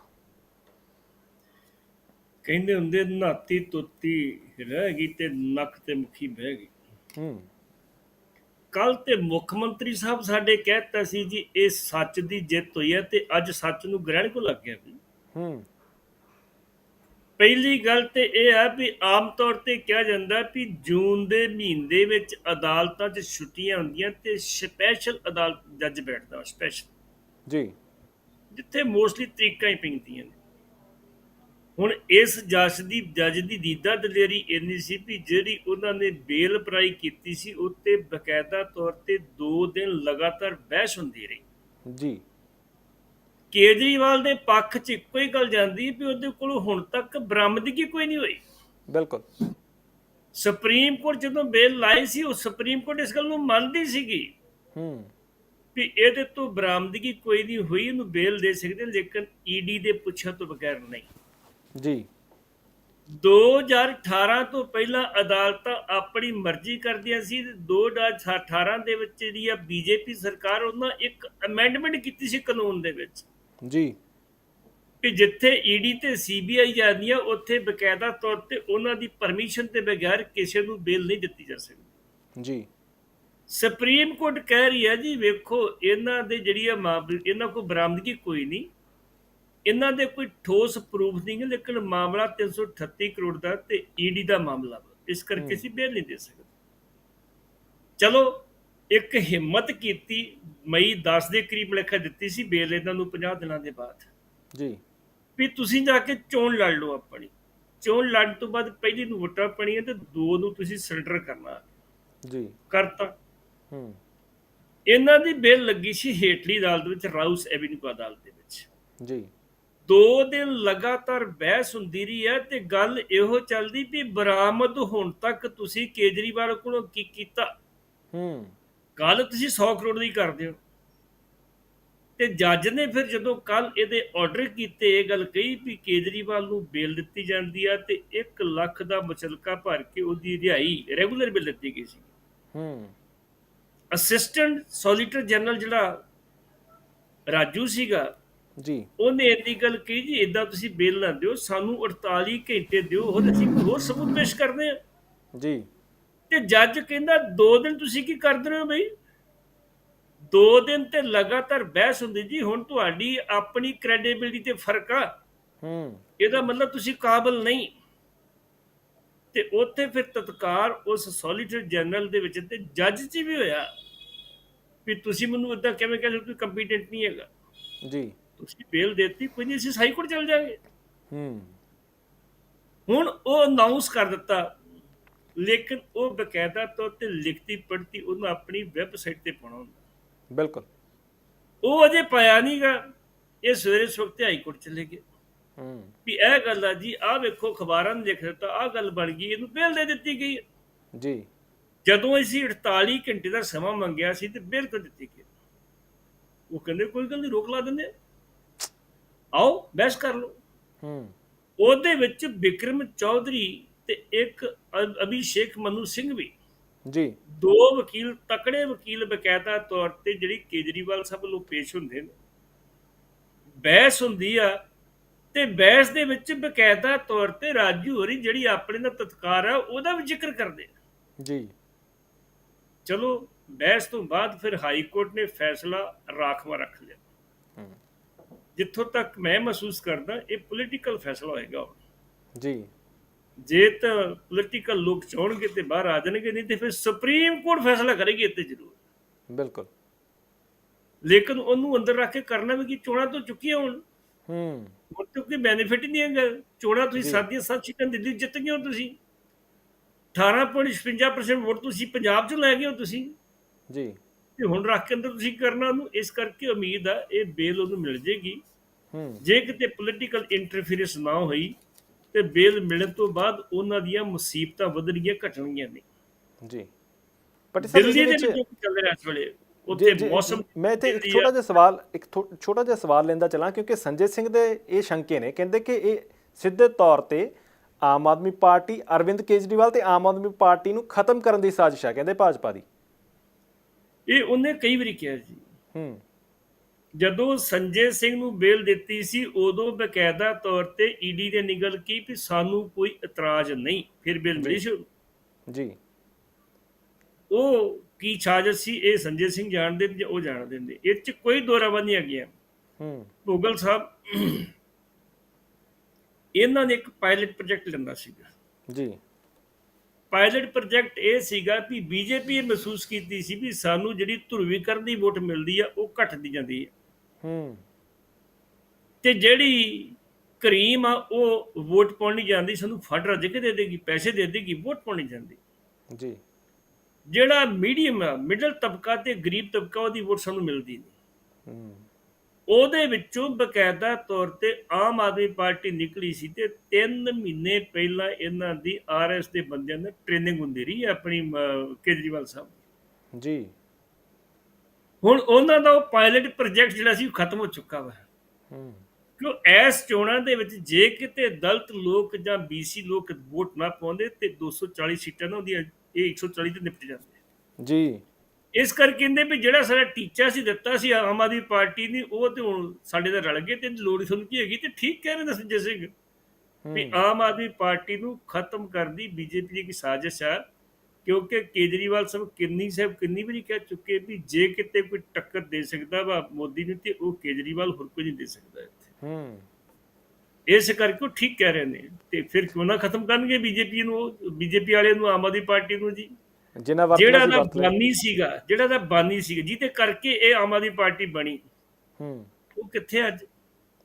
S2: ਕਹਿੰਦੇ ਹੁੰਦੇ ਨਾਤੀ ਤੁੱਤੀ ਰਹਿ ਗਈ ਤੇ ਨੱਕ ਤੇ ਮੁਖੀ ਬਹਿ ਗਈ।
S1: ਹੂੰ।
S2: ਕੱਲ ਤੇ ਮੁੱਖ ਮੰਤਰੀ ਸਾਹਿਬ ਸਾਡੇ ਕਹਿਤਾ ਸੀ ਜੀ ਇਹ ਸੱਚ ਦੀ ਜਿੱਤ ਹੋਈ ਹੈ ਤੇ ਅੱਜ ਸੱਚ ਨੂੰ ਗ੍ਰਹਿਣ ਕੋ ਲੱਗ ਗਿਆ ਵੀ?
S1: ਹੂੰ।
S2: ਪਹਿਲੀ ਗੱਲ ਤੇ ਇਹ ਹੈ ਵੀ ਆਮ ਤੌਰ ਤੇ ਕਿਹਾ ਜਾਂਦਾ ਵੀ ਜੂਨ ਦੇ ਮਹੀਨੇ ਵਿੱਚ ਅਦਾਲਤਾਂ 'ਚ ਛੁੱਟੀਆਂ ਹੁੰਦੀਆਂ ਤੇ ਸਪੈਸ਼ਲ ਅਦਾਲਤ ਜੱਜ ਬੈਠਦਾ ਸਪੈਸ਼ਲ
S1: ਜੀ।
S2: ਜਿੱਥੇ ਮੋਸਟਲੀ ਤਰੀਕਾਂ ਹੀ ਪੈਂਦੀਆਂ ਨੇ। ਹੁਣ ਇਸ ਜੱਜ ਦੀ ਜੱਜ ਦੀ ਦੀਦਾ ਦਲੇਰੀ ਇੰਨੀ ਸੀ ਵੀ ਜਿਹੜੀ ਉਹਨਾਂ ਨੇ ਬੇਲ ਅਪਲਾਈ ਕੀਤੀ ਸੀ ਉੱਤੇ ਬਕਾਇਦਾ ਤੌਰ ਤੇ 2 ਦਿਨ ਲਗਾਤਾਰ ਬਹਿਸ ਹੁੰਦੀ ਰਹੀ।
S1: ਜੀ।
S2: ਕੇਜਰੀਵਾਲ ਦੇ ਪੱਖ 'ਚ ਇੱਕੋ ਹੀ ਗੱਲ ਜਾਂਦੀ ਵੀ ਉਹਦੇ ਕੋਲ ਹੁਣ ਤੱਕ ਬਰਾਮਦਗੀ ਕੋਈ ਨਹੀਂ ਹੋਈ।
S1: ਬਿਲਕੁਲ।
S2: ਸੁਪਰੀਮ ਕੋਰਟ ਜਦੋਂ ਬੇਲ ਲਾਈ ਸੀ ਉਹ ਸੁਪਰੀਮ ਕੋਰਟ ਇਸ ਗੱਲ ਨੂੰ ਮੰਨਦੀ ਸੀਗੀ।
S1: ਹੂੰ।
S2: ਵੀ ਇਹਦੇ ਤੋਂ ਬਰਾਮਦਗੀ ਕੋਈ ਨਹੀਂ ਹੋਈ ਉਹਨੂੰ ਬੇਲ ਦੇ ਸਕਦੇ ਲੇਕਿਨ ਈਡੀ ਦੇ ਪੁੱਛਾ ਤੋਂ ਬਗੈਰ ਨਹੀਂ।
S1: ਜੀ।
S2: 2018 ਤੋਂ ਪਹਿਲਾਂ ਅਦਾਲਤਾਂ ਆਪਣੀ ਮਰਜ਼ੀ ਕਰਦੀਆਂ ਸੀ ਤੇ 2018 ਦੇ ਵਿੱਚ ਜਿਹੜੀ ਆ ਬੀਜੇਪੀ ਸਰਕਾਰ ਉਹਨਾਂ ਇੱਕ ਅਮੈਂਡਮੈਂਟ ਕੀਤੀ ਸੀ ਕਾਨੂੰਨ ਦੇ ਵਿੱਚ।
S1: ਜੀ।
S2: ਕਿ ਜਿੱਥੇ ਈਡੀ ਤੇ ਸੀਬੀਆਈ ਜਾਂਦੀਆਂ ਉੱਥੇ ਬਕਾਇਦਾ ਤੌਰ ਤੇ ਉਹਨਾਂ ਦੀ ਪਰਮਿਸ਼ਨ ਤੇ ਬਗੈਰ ਕਿਸੇ ਨੂੰ ਬੇਲ ਨਹੀਂ ਦਿੱਤੀ ਜਾ ਸਕਦੀ।
S1: ਜੀ।
S2: ਸੁਪਰੀਮ ਕੋਰਟ ਕਹਿ ਰਹੀ ਹੈ ਜੀ ਵੇਖੋ ਇਹਨਾਂ ਦੇ ਜਿਹੜੀ ਆ ਮਾਮਲੇ ਇਹਨਾਂ ਕੋਲ ਬਰਾਮਦਗੀ ਕੋਈ ਨਹੀਂ। ਇਹਨਾਂ ਦੇ ਕੋਈ ਠੋਸ ਪ੍ਰੂਫ ਨਹੀਂ ਹੈ ਲੇਕਿਨ ਮਾਮਲਾ 338 ਕਰੋੜ ਦਾ ਤੇ ਈਡੀ ਦਾ ਮਾਮਲਾ। ਇਸ ਕਰਕੇ ਅਸੀਂ ਬੇਲ ਨਹੀਂ ਦੇ ਸਕਦੇ। ਚਲੋ ਇੱਕ ਹਿੰਮਤ ਕੀਤੀ ਮਈ 10 ਦੇ ਕਰੀਬ ਲਿਖਾ ਦਿੱਤੀ ਸੀ ਬੇਲ ਇਹਨਾਂ ਨੂੰ 50 ਦਿਨਾਂ ਦੇ ਬਾਅਦ।
S1: ਜੀ।
S2: ਵੀ ਤੁਸੀਂ ਜਾ ਕੇ ਚੋਣ ਲੜ ਲਓ ਆਪਣੀ। ਚੋਣ ਲੜਨ ਤੋਂ ਬਾਅਦ ਪਹਿਲੀ ਨੂੰ ਵੋਟਾਂ ਪਣੀਆਂ ਤੇ ਦੋ ਨੂੰ ਤੁਸੀਂ ਸਰੈਂਡਰ ਕਰਨਾ।
S1: ਜੀ।
S2: ਕਰਤਾ।
S1: ਹੂੰ।
S2: ਇਹਨਾਂ ਦੀ ਬੇਲ ਲੱਗੀ ਸੀ ਹੇਠਲੀ ਅਦਾਲਤ ਵਿੱਚ ਰਾਉਸ ਐਵਨਿਊ ਅਦਾਲਤ ਦੇ ਵਿੱਚ।
S1: ਜੀ।
S2: ਦੋ ਦਿਨ ਲਗਾਤਾਰ ਬਹਿਸ ਹੁੰਦੀ ਰਹੀ ਹੈ ਤੇ ਗੱਲ ਇਹੋ ਚੱਲਦੀ ਵੀ ਬਰਾਮਦ ਹੋਣ ਤੱਕ ਤੁਸੀਂ ਕੇਜਰੀਵਾਲ ਕੋਲੋਂ ਕੀ ਕੀਤਾ?
S1: ਹੂੰ।
S2: ਗੱਲ ਤੁਸੀਂ 100 ਕਰੋੜ ਦੀ ਕਰਦੇ ਹੋ। ਤੇ ਜੱਜ ਨੇ ਫਿਰ ਜਦੋਂ ਕੱਲ ਇਹਦੇ ਆਰਡਰ ਕੀਤੇ ਇਹ ਗੱਲ ਕਹੀ ਵੀ ਕੇਜਰੀਵਾਲ ਨੂੰ ਬੇਲ ਦਿੱਤੀ ਜਾਂਦੀ ਆ ਤੇ 1 ਲੱਖ ਦਾ ਮੁਚਲਕਾ ਭਰ ਕੇ ਉਹਦੀ ਰਿਹਾਈ ਰੈਗੂਲਰ ਬੇਲ ਦਿੱਤੀ ਗਈ ਸੀ।
S1: ਹੂੰ।
S2: ਅਸਿਸਟੈਂਟ ਸੋਲੀਟਰ ਜਨਰਲ ਜਿਹੜਾ ਰਾਜੂ ਸੀਗਾ
S1: ਜੀ।
S2: ਉਹਨੇ ਇੰਨੀ ਗੱਲ ਕਹੀ ਜੀ ਇਦਾਂ ਤੁਸੀਂ ਬੇਲ ਨਾ ਦਿਓ ਸਾਨੂੰ 48 ਘੰਟੇ ਦਿਓ ਹੋਰ ਅਸੀਂ ਹੋਰ ਸਬੂਤ ਪੇਸ਼ ਕਰਦੇ ਆ।
S1: ਜੀ।
S2: ਤੇ ਜੱਜ ਕਹਿੰਦਾ ਦੋ ਦਿਨ ਤੁਸੀਂ ਕੀ ਕਰਦੇ ਰਹੇ ਹੋ ਬਈ? ਦੋ ਦਿਨ ਤੇ ਲਗਾਤਾਰ ਬਹਿਸ ਹੁੰਦੀ ਜੀ ਹੁਣ ਤੁਹਾਡੀ ਆਪਣੀ ਕ੍ਰੈਡੀਬਿਲਿਟੀ ਤੇ ਫ਼ਰਕ ਆ।
S1: ਹੂੰ।
S2: ਇਹਦਾ ਮਤਲਬ ਤੁਸੀਂ ਕਾਬਲ ਨਹੀਂ। ਤੇ ਉੱਥੇ ਫਿਰ ਤਤਕਾਰ ਉਸ ਸੋਲੀਟਰ ਜਨਰਲ ਦੇ ਵਿੱਚ ਤੇ ਜੱਜ 'ਚ ਵੀ ਹੋਇਆ ਵੀ ਤੁਸੀਂ ਮੈਨੂੰ ਇਦਾਂ ਕਿਵੇਂ ਕਹਿੰਦੇ ਕੋਈ ਕੰਪੀਟੈਂਟ ਨਹੀਂ ਹੈਗਾ।
S1: ਜੀ।
S2: ਤੁਸੀਂ ਬੇਲ ਦੇਤੀ ਕੋਈ ਨਹੀਂ ਅਸੀਂ ਹਾਈ ਕੋਰਟ ਚਲ ਜਾਾਂਗੇ
S1: ਹੂੰ।
S2: ਹੁਣ ਉਹ ਅਨਾਉਂਸ ਕਰ ਦਿੱਤਾ ਲੇਕਿਨ ਉਹ ਬਕਾਇਦਾ ਤੌਰ ਤੇ ਲਿਖਤੀ ਪੜਤੀ ਉਹਨੂੰ ਆਪਣੀ ਵੈਬਸਾਈਟ ਤੇ ਪਾਉਣਾ ਹੁੰਦਾ।
S1: ਬਿਲਕੁਲ।
S2: ਉਹ ਅਜੇ ਪਾਇਆ ਨਹੀਂਗਾ ਇਹ ਸਵੇਰੇ ਸਵਖਤੇ ਹਾਈ ਕੋਰਟ ਚਲੇ ਗਏ।
S1: ਹੂੰ।
S2: ਵੀ ਇਹ ਗੱਲ ਆ ਜੀ ਆਹ ਵੇਖੋ ਅਖਬਾਰਾਂ ਨੇ ਲਿਖ ਦਿੱਤਾ ਆਹ ਗੱਲ ਬਣ ਗਈ ਇਹਨੂੰ ਬੇਲ ਦੇ ਦਿੱਤੀ ਗਈ
S1: ਜੀ।
S2: ਜਦੋਂ ਅਸੀਂ 48 ਘੰਟੇ ਦਾ ਸਮਾਂ ਮੰਗਿਆ ਸੀ ਤੇ ਬੇਲ ਕਿਉਂ ਦਿੱਤੀ ਗਈ? ਉਹ ਕਹਿੰਦੇ ਕੋਈ ਗੱਲ ਨਹੀਂ ਰੋਕ ਲਾ ਦਿੰਦੇ ਆ। ਆਓ ਬਹਿਸ ਕਰ ਲਓ।
S1: ਹੂੰ।
S2: ਉਹਦੇ ਵਿੱਚ ਵਿਕਰਮ ਚੌਧਰੀ ਤੇ ਇੱਕ ਅਭਿਸ਼ੇਕ ਮਨੂ ਸਿੰਘ ਵੀ।
S1: ਜੀ।
S2: ਦੋ ਵਕੀਲ ਤਕੜੇ ਵਕੀਲ ਬਕਾਇਦਾ ਤੌਰ ਤੇ ਜਿਹੜੀ ਕੇਜਰੀਵਾਲ ਸਾਹਿਬ ਵੱਲੋਂ ਪੇਸ਼ ਹੁੰਦੇ ਨੇ। ਬਹਿਸ ਹੁੰਦੀ ਆ ਤੇ ਬਹਿਸ ਦੇ ਵਿੱਚ ਬਕਾਇਦਾ ਤੌਰ ਤੇ ਰਾਜੂ ਹੋਰੀ ਜਿਹੜੀ ਆਪਣੇ ਦਾ ਤਤਕਾਰ ਆ ਉਹਦਾ ਵੀ ਜ਼ਿਕਰ ਕਰਦੇ।
S1: ਜੀ।
S2: ਚਲੋ ਬਹਿਸ ਤੋਂ ਬਾਅਦ ਫਿਰ ਹਾਈ ਕੋਰਟ ਨੇ ਫੈਸਲਾ ਰਾਖਵਾ ਰੱਖ ਲਿਆ। ਜਿੱਥੋਂ ਤੱਕ ਮੈਂ ਮਹਿਸੂਸ ਕਰਦਾ ਇਹ ਪੋਲੀਟੀਕਲ ਫੈਸਲਾ ਹੋਏਗਾ।
S1: ਜੀ।
S2: ਜੇ ਤਾਂ ਪੋਲੀਟੀਕਲ ਲੋਕ ਚਾਹਣਗੇ ਤੇ ਬਾਹਰ ਆ ਜਾਣਗੇ ਨਹੀਂ ਤੇ ਫਿਰ ਸੁਪਰੀਮ ਕੋਰਟ ਫੈਸਲਾ ਕਰੇਗੀ ਇੱਥੇ ਜ਼ਰੂਰ।
S1: ਬਿਲਕੁਲ।
S2: ਲੇਕਿਨ ਉਹਨੂੰ ਅੰਦਰ ਰੱਖ ਕੇ ਕਰਨਾ ਵੀ ਕੀ ਚੋਣਾਂ ਤੋਂ ਚੁੱਕੀਆਂ ਹੁਣ।
S1: ਹੂੰ।
S2: ਹੁਣ ਤਾਂ ਕੋਈ ਬੈਨੀਫਿਟ ਹੀ ਨਹੀਂ ਹੈਗਾ। ਚੋਣਾਂ ਤੁਸੀਂ। ਸਾਡੀਆਂ ਸੱਤ ਸੀਟਾਂ ਦਿੱਲੀ ਜਿੱਤ ਗਏ ਹੋ ਤੁਸੀਂ। 18.56% ਵੋਟ ਤੁਸੀਂ ਪੰਜਾਬ 'ਚ ਲੈ ਗਏ ਹੋ ਤੁਸੀਂ।
S1: ਜੀ।
S2: ਤੇ ਹੁਣ ਰੱਖ ਕੇ ਅੰਦਰ ਤੁਸੀਂ ਕਰਨਾ ਉਹਨੂੰ ਇਸ ਕਰਕੇ ਉਮੀਦ ਆ ਇਹ ਬੇਲ ਉਹਨੂੰ ਮਿਲ ਜੇਗੀ।
S1: ਹੂੰ।
S2: ਜੇ ਕਿਤੇ ਪੋਲੀਟੀਕਲ ਇੰਟਰਫੀਰੈਂਸ ਨਾ ਹੋਈ ਤੇ ਬੇਲ ਮਿਲਣ ਤੋਂ ਬਾਅਦ ਉਹਨਾਂ ਦੀਆਂ ਮੁਸੀਬਤਾਂ ਵਧਣਗੀਆਂ ਘਟਣਗੀਆਂ ਨਹੀਂ।
S1: ਜੀ। ਪੱਟੀ ਸਾਹਿਬ
S2: ਦਿੱਲੀ ਦੇ
S1: ਵਿੱਚ
S2: ਚੱਲ ਰਿਹਾ ਇਸ ਵੇਲੇ? ਉੱਥੇ ਮੌਸਮ
S1: ਮੈਂ ਇੱਥੇ ਇੱਕ ਛੋਟਾ
S2: ਆ।
S1: ਜਿਹਾ ਸਵਾਲ ਇੱਕ ਛੋਟਾ ਜਿਹਾ ਸਵਾਲ ਲੈਂਦਾ ਚਲਾਂ ਕਿਉਂਕਿ ਸੰਜੇ ਸਿੰਘ ਦੇ ਇਹ ਸ਼ੰਕੇ ਨੇ ਕਹਿੰਦੇ ਕਿ ਇਹ ਸਿੱਧੇ ਤੌਰ ਤੇ ਆਮ ਆਦਮੀ ਪਾਰਟੀ ਅਰਵਿੰਦ ਕੇਜਰੀਵਾਲ ਤੇ ਆਮ ਆਦਮੀ ਪਾਰਟੀ ਨੂੰ ਖਤਮ ਕਰਨ ਦੀ ਸਾਜ਼ਿਸ਼ ਹੈ ਕਹਿੰਦੇ ਭਾਜਪਾ ਦੀ।
S2: ਇਹ ਉਹਨੇ ਕਈ ਵਾਰੀ ਕਿਹਾ ਜੀ।
S1: ਹੂੰ।
S2: ਜਦੋਂ ਸੰਜੇ ਸਿੰਘ ਨੂੰ ਬੇਲ ਦਿੱਤੀ ਸੀ ਉਦੋਂ ਬਕਾਇਦਾ ਤੌਰ ਤੇ ਈਡੀ ਨੇ ਨਿਗਲ ਕੀ ਵੀ ਸਾਨੂੰ ਕੋਈ ਇਤਰਾਜ਼ ਨਹੀਂ ਫਿਰ ਬੇਲ ਮਿਲੀ ਸੀ।
S1: ਜੀ।
S2: ਉਹ ਕੀ ਸਾਜ਼ਿਸ਼ ਸੀ ਇਹ ਸੰਜੇ ਸਿੰਘ ਜਾਣਦੇ ਜਾਂ ਉਹ ਜਾਣਦੇ ਨੇ ਇਹ ਚ ਕੋਈ ਦੋਰਾਵਾ ਨਹੀਂ ਹੈਗੀਆਂ।
S1: ਹੂੰ।
S2: ਭੋਗਲ ਸਾਹਿਬ ਇਹਨਾਂ ਨੇ ਇੱਕ ਪਾਇਲਟ ਪ੍ਰੋਜੈਕਟ ਲੈਂਦਾ ਸੀਗਾ।
S1: ਜੀ।
S2: ਪਾਇਲਟ ਪ੍ਰੋਜੈਕਟ ਇਹ ਸੀਗਾ ਵੀ ਬੀਜੇਪੀ ਮਹਿਸੂਸ ਕੀਤੀ ਸੀ ਵੀ ਸਾਨੂੰ ਜਿਹੜੀ ਧਰੁਵੀਕਰਨ ਦੀ ਵੋਟ ਮਿਲਦੀ ਆ ਉਹ ਘਟਦੀ ਜਾਂਦੀ ਹੈ
S1: ਹੂੰ।
S2: ਤੇ ਜਿਹੜੀ ਕਰੀਮ ਆ ਉਹ ਵੋਟ ਪਾਉਣ ਜਾਂਦੀ ਸਾਨੂੰ ਫੜ ਰੱਜ ਕੇ ਦੇ ਦੇਗੀ ਪੈਸੇ ਦੇ ਦੇਗੀ ਵੋਟ ਪਾਉਣ ਜਾਂਦੀ।
S1: ਜੀ।
S2: ਜਿਹੜਾ ਮੀਡੀਅਮ ਆ ਮਿਡਲ ਤਬਕਾ ਤੇ ਗਰੀਬ ਤਬਕਾ ਉਹਦੀ ਵੋਟ ਸਾਨੂੰ ਮਿਲਦੀ ਨਹੀਂ।
S1: ਹੂੰ।
S2: ਉਹਦੇ ਵਿੱਚੋਂ ਬਕਾਇਦਾ ਤੌਰ ਤੇ ਆਮ ਆਦਮੀ ਪਾਰਟੀ ਨਿਕਲੀ ਸੀ ਤੇ 3 ਮਹੀਨੇ ਪਹਿਲਾਂ ਇਹਨਾਂ ਦੀ ਆਰਐਸ ਦੇ ਬੰਦਿਆਂ ਨੇ ਟ੍ਰੇਨਿੰਗ ਹੁੰਦੀ ਰਹੀ ਆਪਣੀ ਕੇਜਰੀਵਾਲ ਸਾਹਿਬ।
S1: ਜੀ।
S2: ਹੁਣ ਉਹਨਾਂ ਦਾ ਉਹ ਪਾਇਲਟ ਪ੍ਰੋਜੈਕਟ ਜਿਹੜਾ ਸੀ ਉਹ ਖਤਮ ਹੋ ਚੁੱਕਾ ਵਾ।
S1: ਹੂੰ।
S2: ਕਿਉਂ ਐਸ ਚੋਣਾਂ ਦੇ ਵਿੱਚ ਜੇ ਕਿਤੇ ਦਲਿਤ ਲੋਕ ਜਾਂ ਬੀਸੀ ਲੋਕ ਵੋਟ ਨਾ ਪਾਉਂਦੇ ਤੇ 240 ਸੀਟਾਂ ਨਾ ਹੁੰਦੀਆਂ ਇਹ 140 ਤੇ ਨਿਪਟ ਜਾਂਦੇ।
S1: ਜੀ।
S2: ਇਸ ਕਰਕੇ ਕਹਿੰਦੇ ਵੀ ਜਿਹੜਾ ਸਾਡਾ ਟੀਚਾ ਸੀ ਦਿੱਤਾ ਸੀ ਆਮ ਆਦਮੀ ਪਾਰਟੀ ਨੇ ਉਹ ਤੇ ਹੁਣ ਸਾਡੇ ਦਾ ਰਲ ਗਏ ਤੇ ਲੋੜ ਸਾਨੂੰ ਕੀ ਹੈਗੀ ਤੇ ਠੀਕ ਕਹਿ ਰਹੇ ਨੇ ਸੰਜੇ ਸਿੰਘ ਵੀ ਆਮ ਆਦਮੀ ਪਾਰਟੀ ਨੂੰ ਖਤਮ ਕਰਦੀ ਬੀਜੇਪੀ ਦੀ ਇੱਕ ਸਾਜ਼ਿਸ਼ ਹੈ ਕਿਉਂਕਿ ਕੇਜਰੀਵਾਲ ਸਾਹਿਬ ਕਿੰਨੀ ਸਾਹਿਬ ਕਿੰਨੀ ਵਾਰੀ ਕਹਿ ਚੁੱਕੇ ਵੀ ਜੇ ਕਿਤੇ ਕੋਈ ਟੱਕਰ ਦੇ ਸਕਦਾ ਵਾ ਮੋਦੀ ਨੂੰ ਤੇ ਉਹ ਕੇਜਰੀਵਾਲ ਹੋਰ ਕੋਈ ਨਹੀਂ ਦੇ ਸਕਦਾ ਇੱਥੇ।
S1: ਹੂੰ।
S2: ਇਸ ਕਰਕੇ ਉਹ ਠੀਕ ਕਹਿ ਰਹੇ ਨੇ ਤੇ ਫਿਰ ਕਿਉਂ ਨਾ ਖਤਮ ਕਰਨਗੇ ਬੀਜੇਪੀ ਨੂੰ ਬੀਜੇਪੀ ਵਾਲਿਆਂ ਨੂੰ ਆਮ ਆਦਮੀ ਪਾਰਟੀ ਨੂੰ ਜੀ?
S1: ਜਿਨ੍ਹਾਂ ਵਰਤ
S2: ਜਿਹੜਾ ਦਾ। ਬਾਨੀ ਸੀਗਾ ਜਿਹੜਾ ਦਾ ਬਾਨੀ ਸੀਗਾ ਜਿਹਦੇ ਕਰਕੇ ਇਹ ਆਮ ਆਦਮੀ ਪਾਰਟੀ ਬਣੀ।
S1: ਹੂੰ।
S2: ਉਹ ਕਿੱਥੇ ਅੱਜ?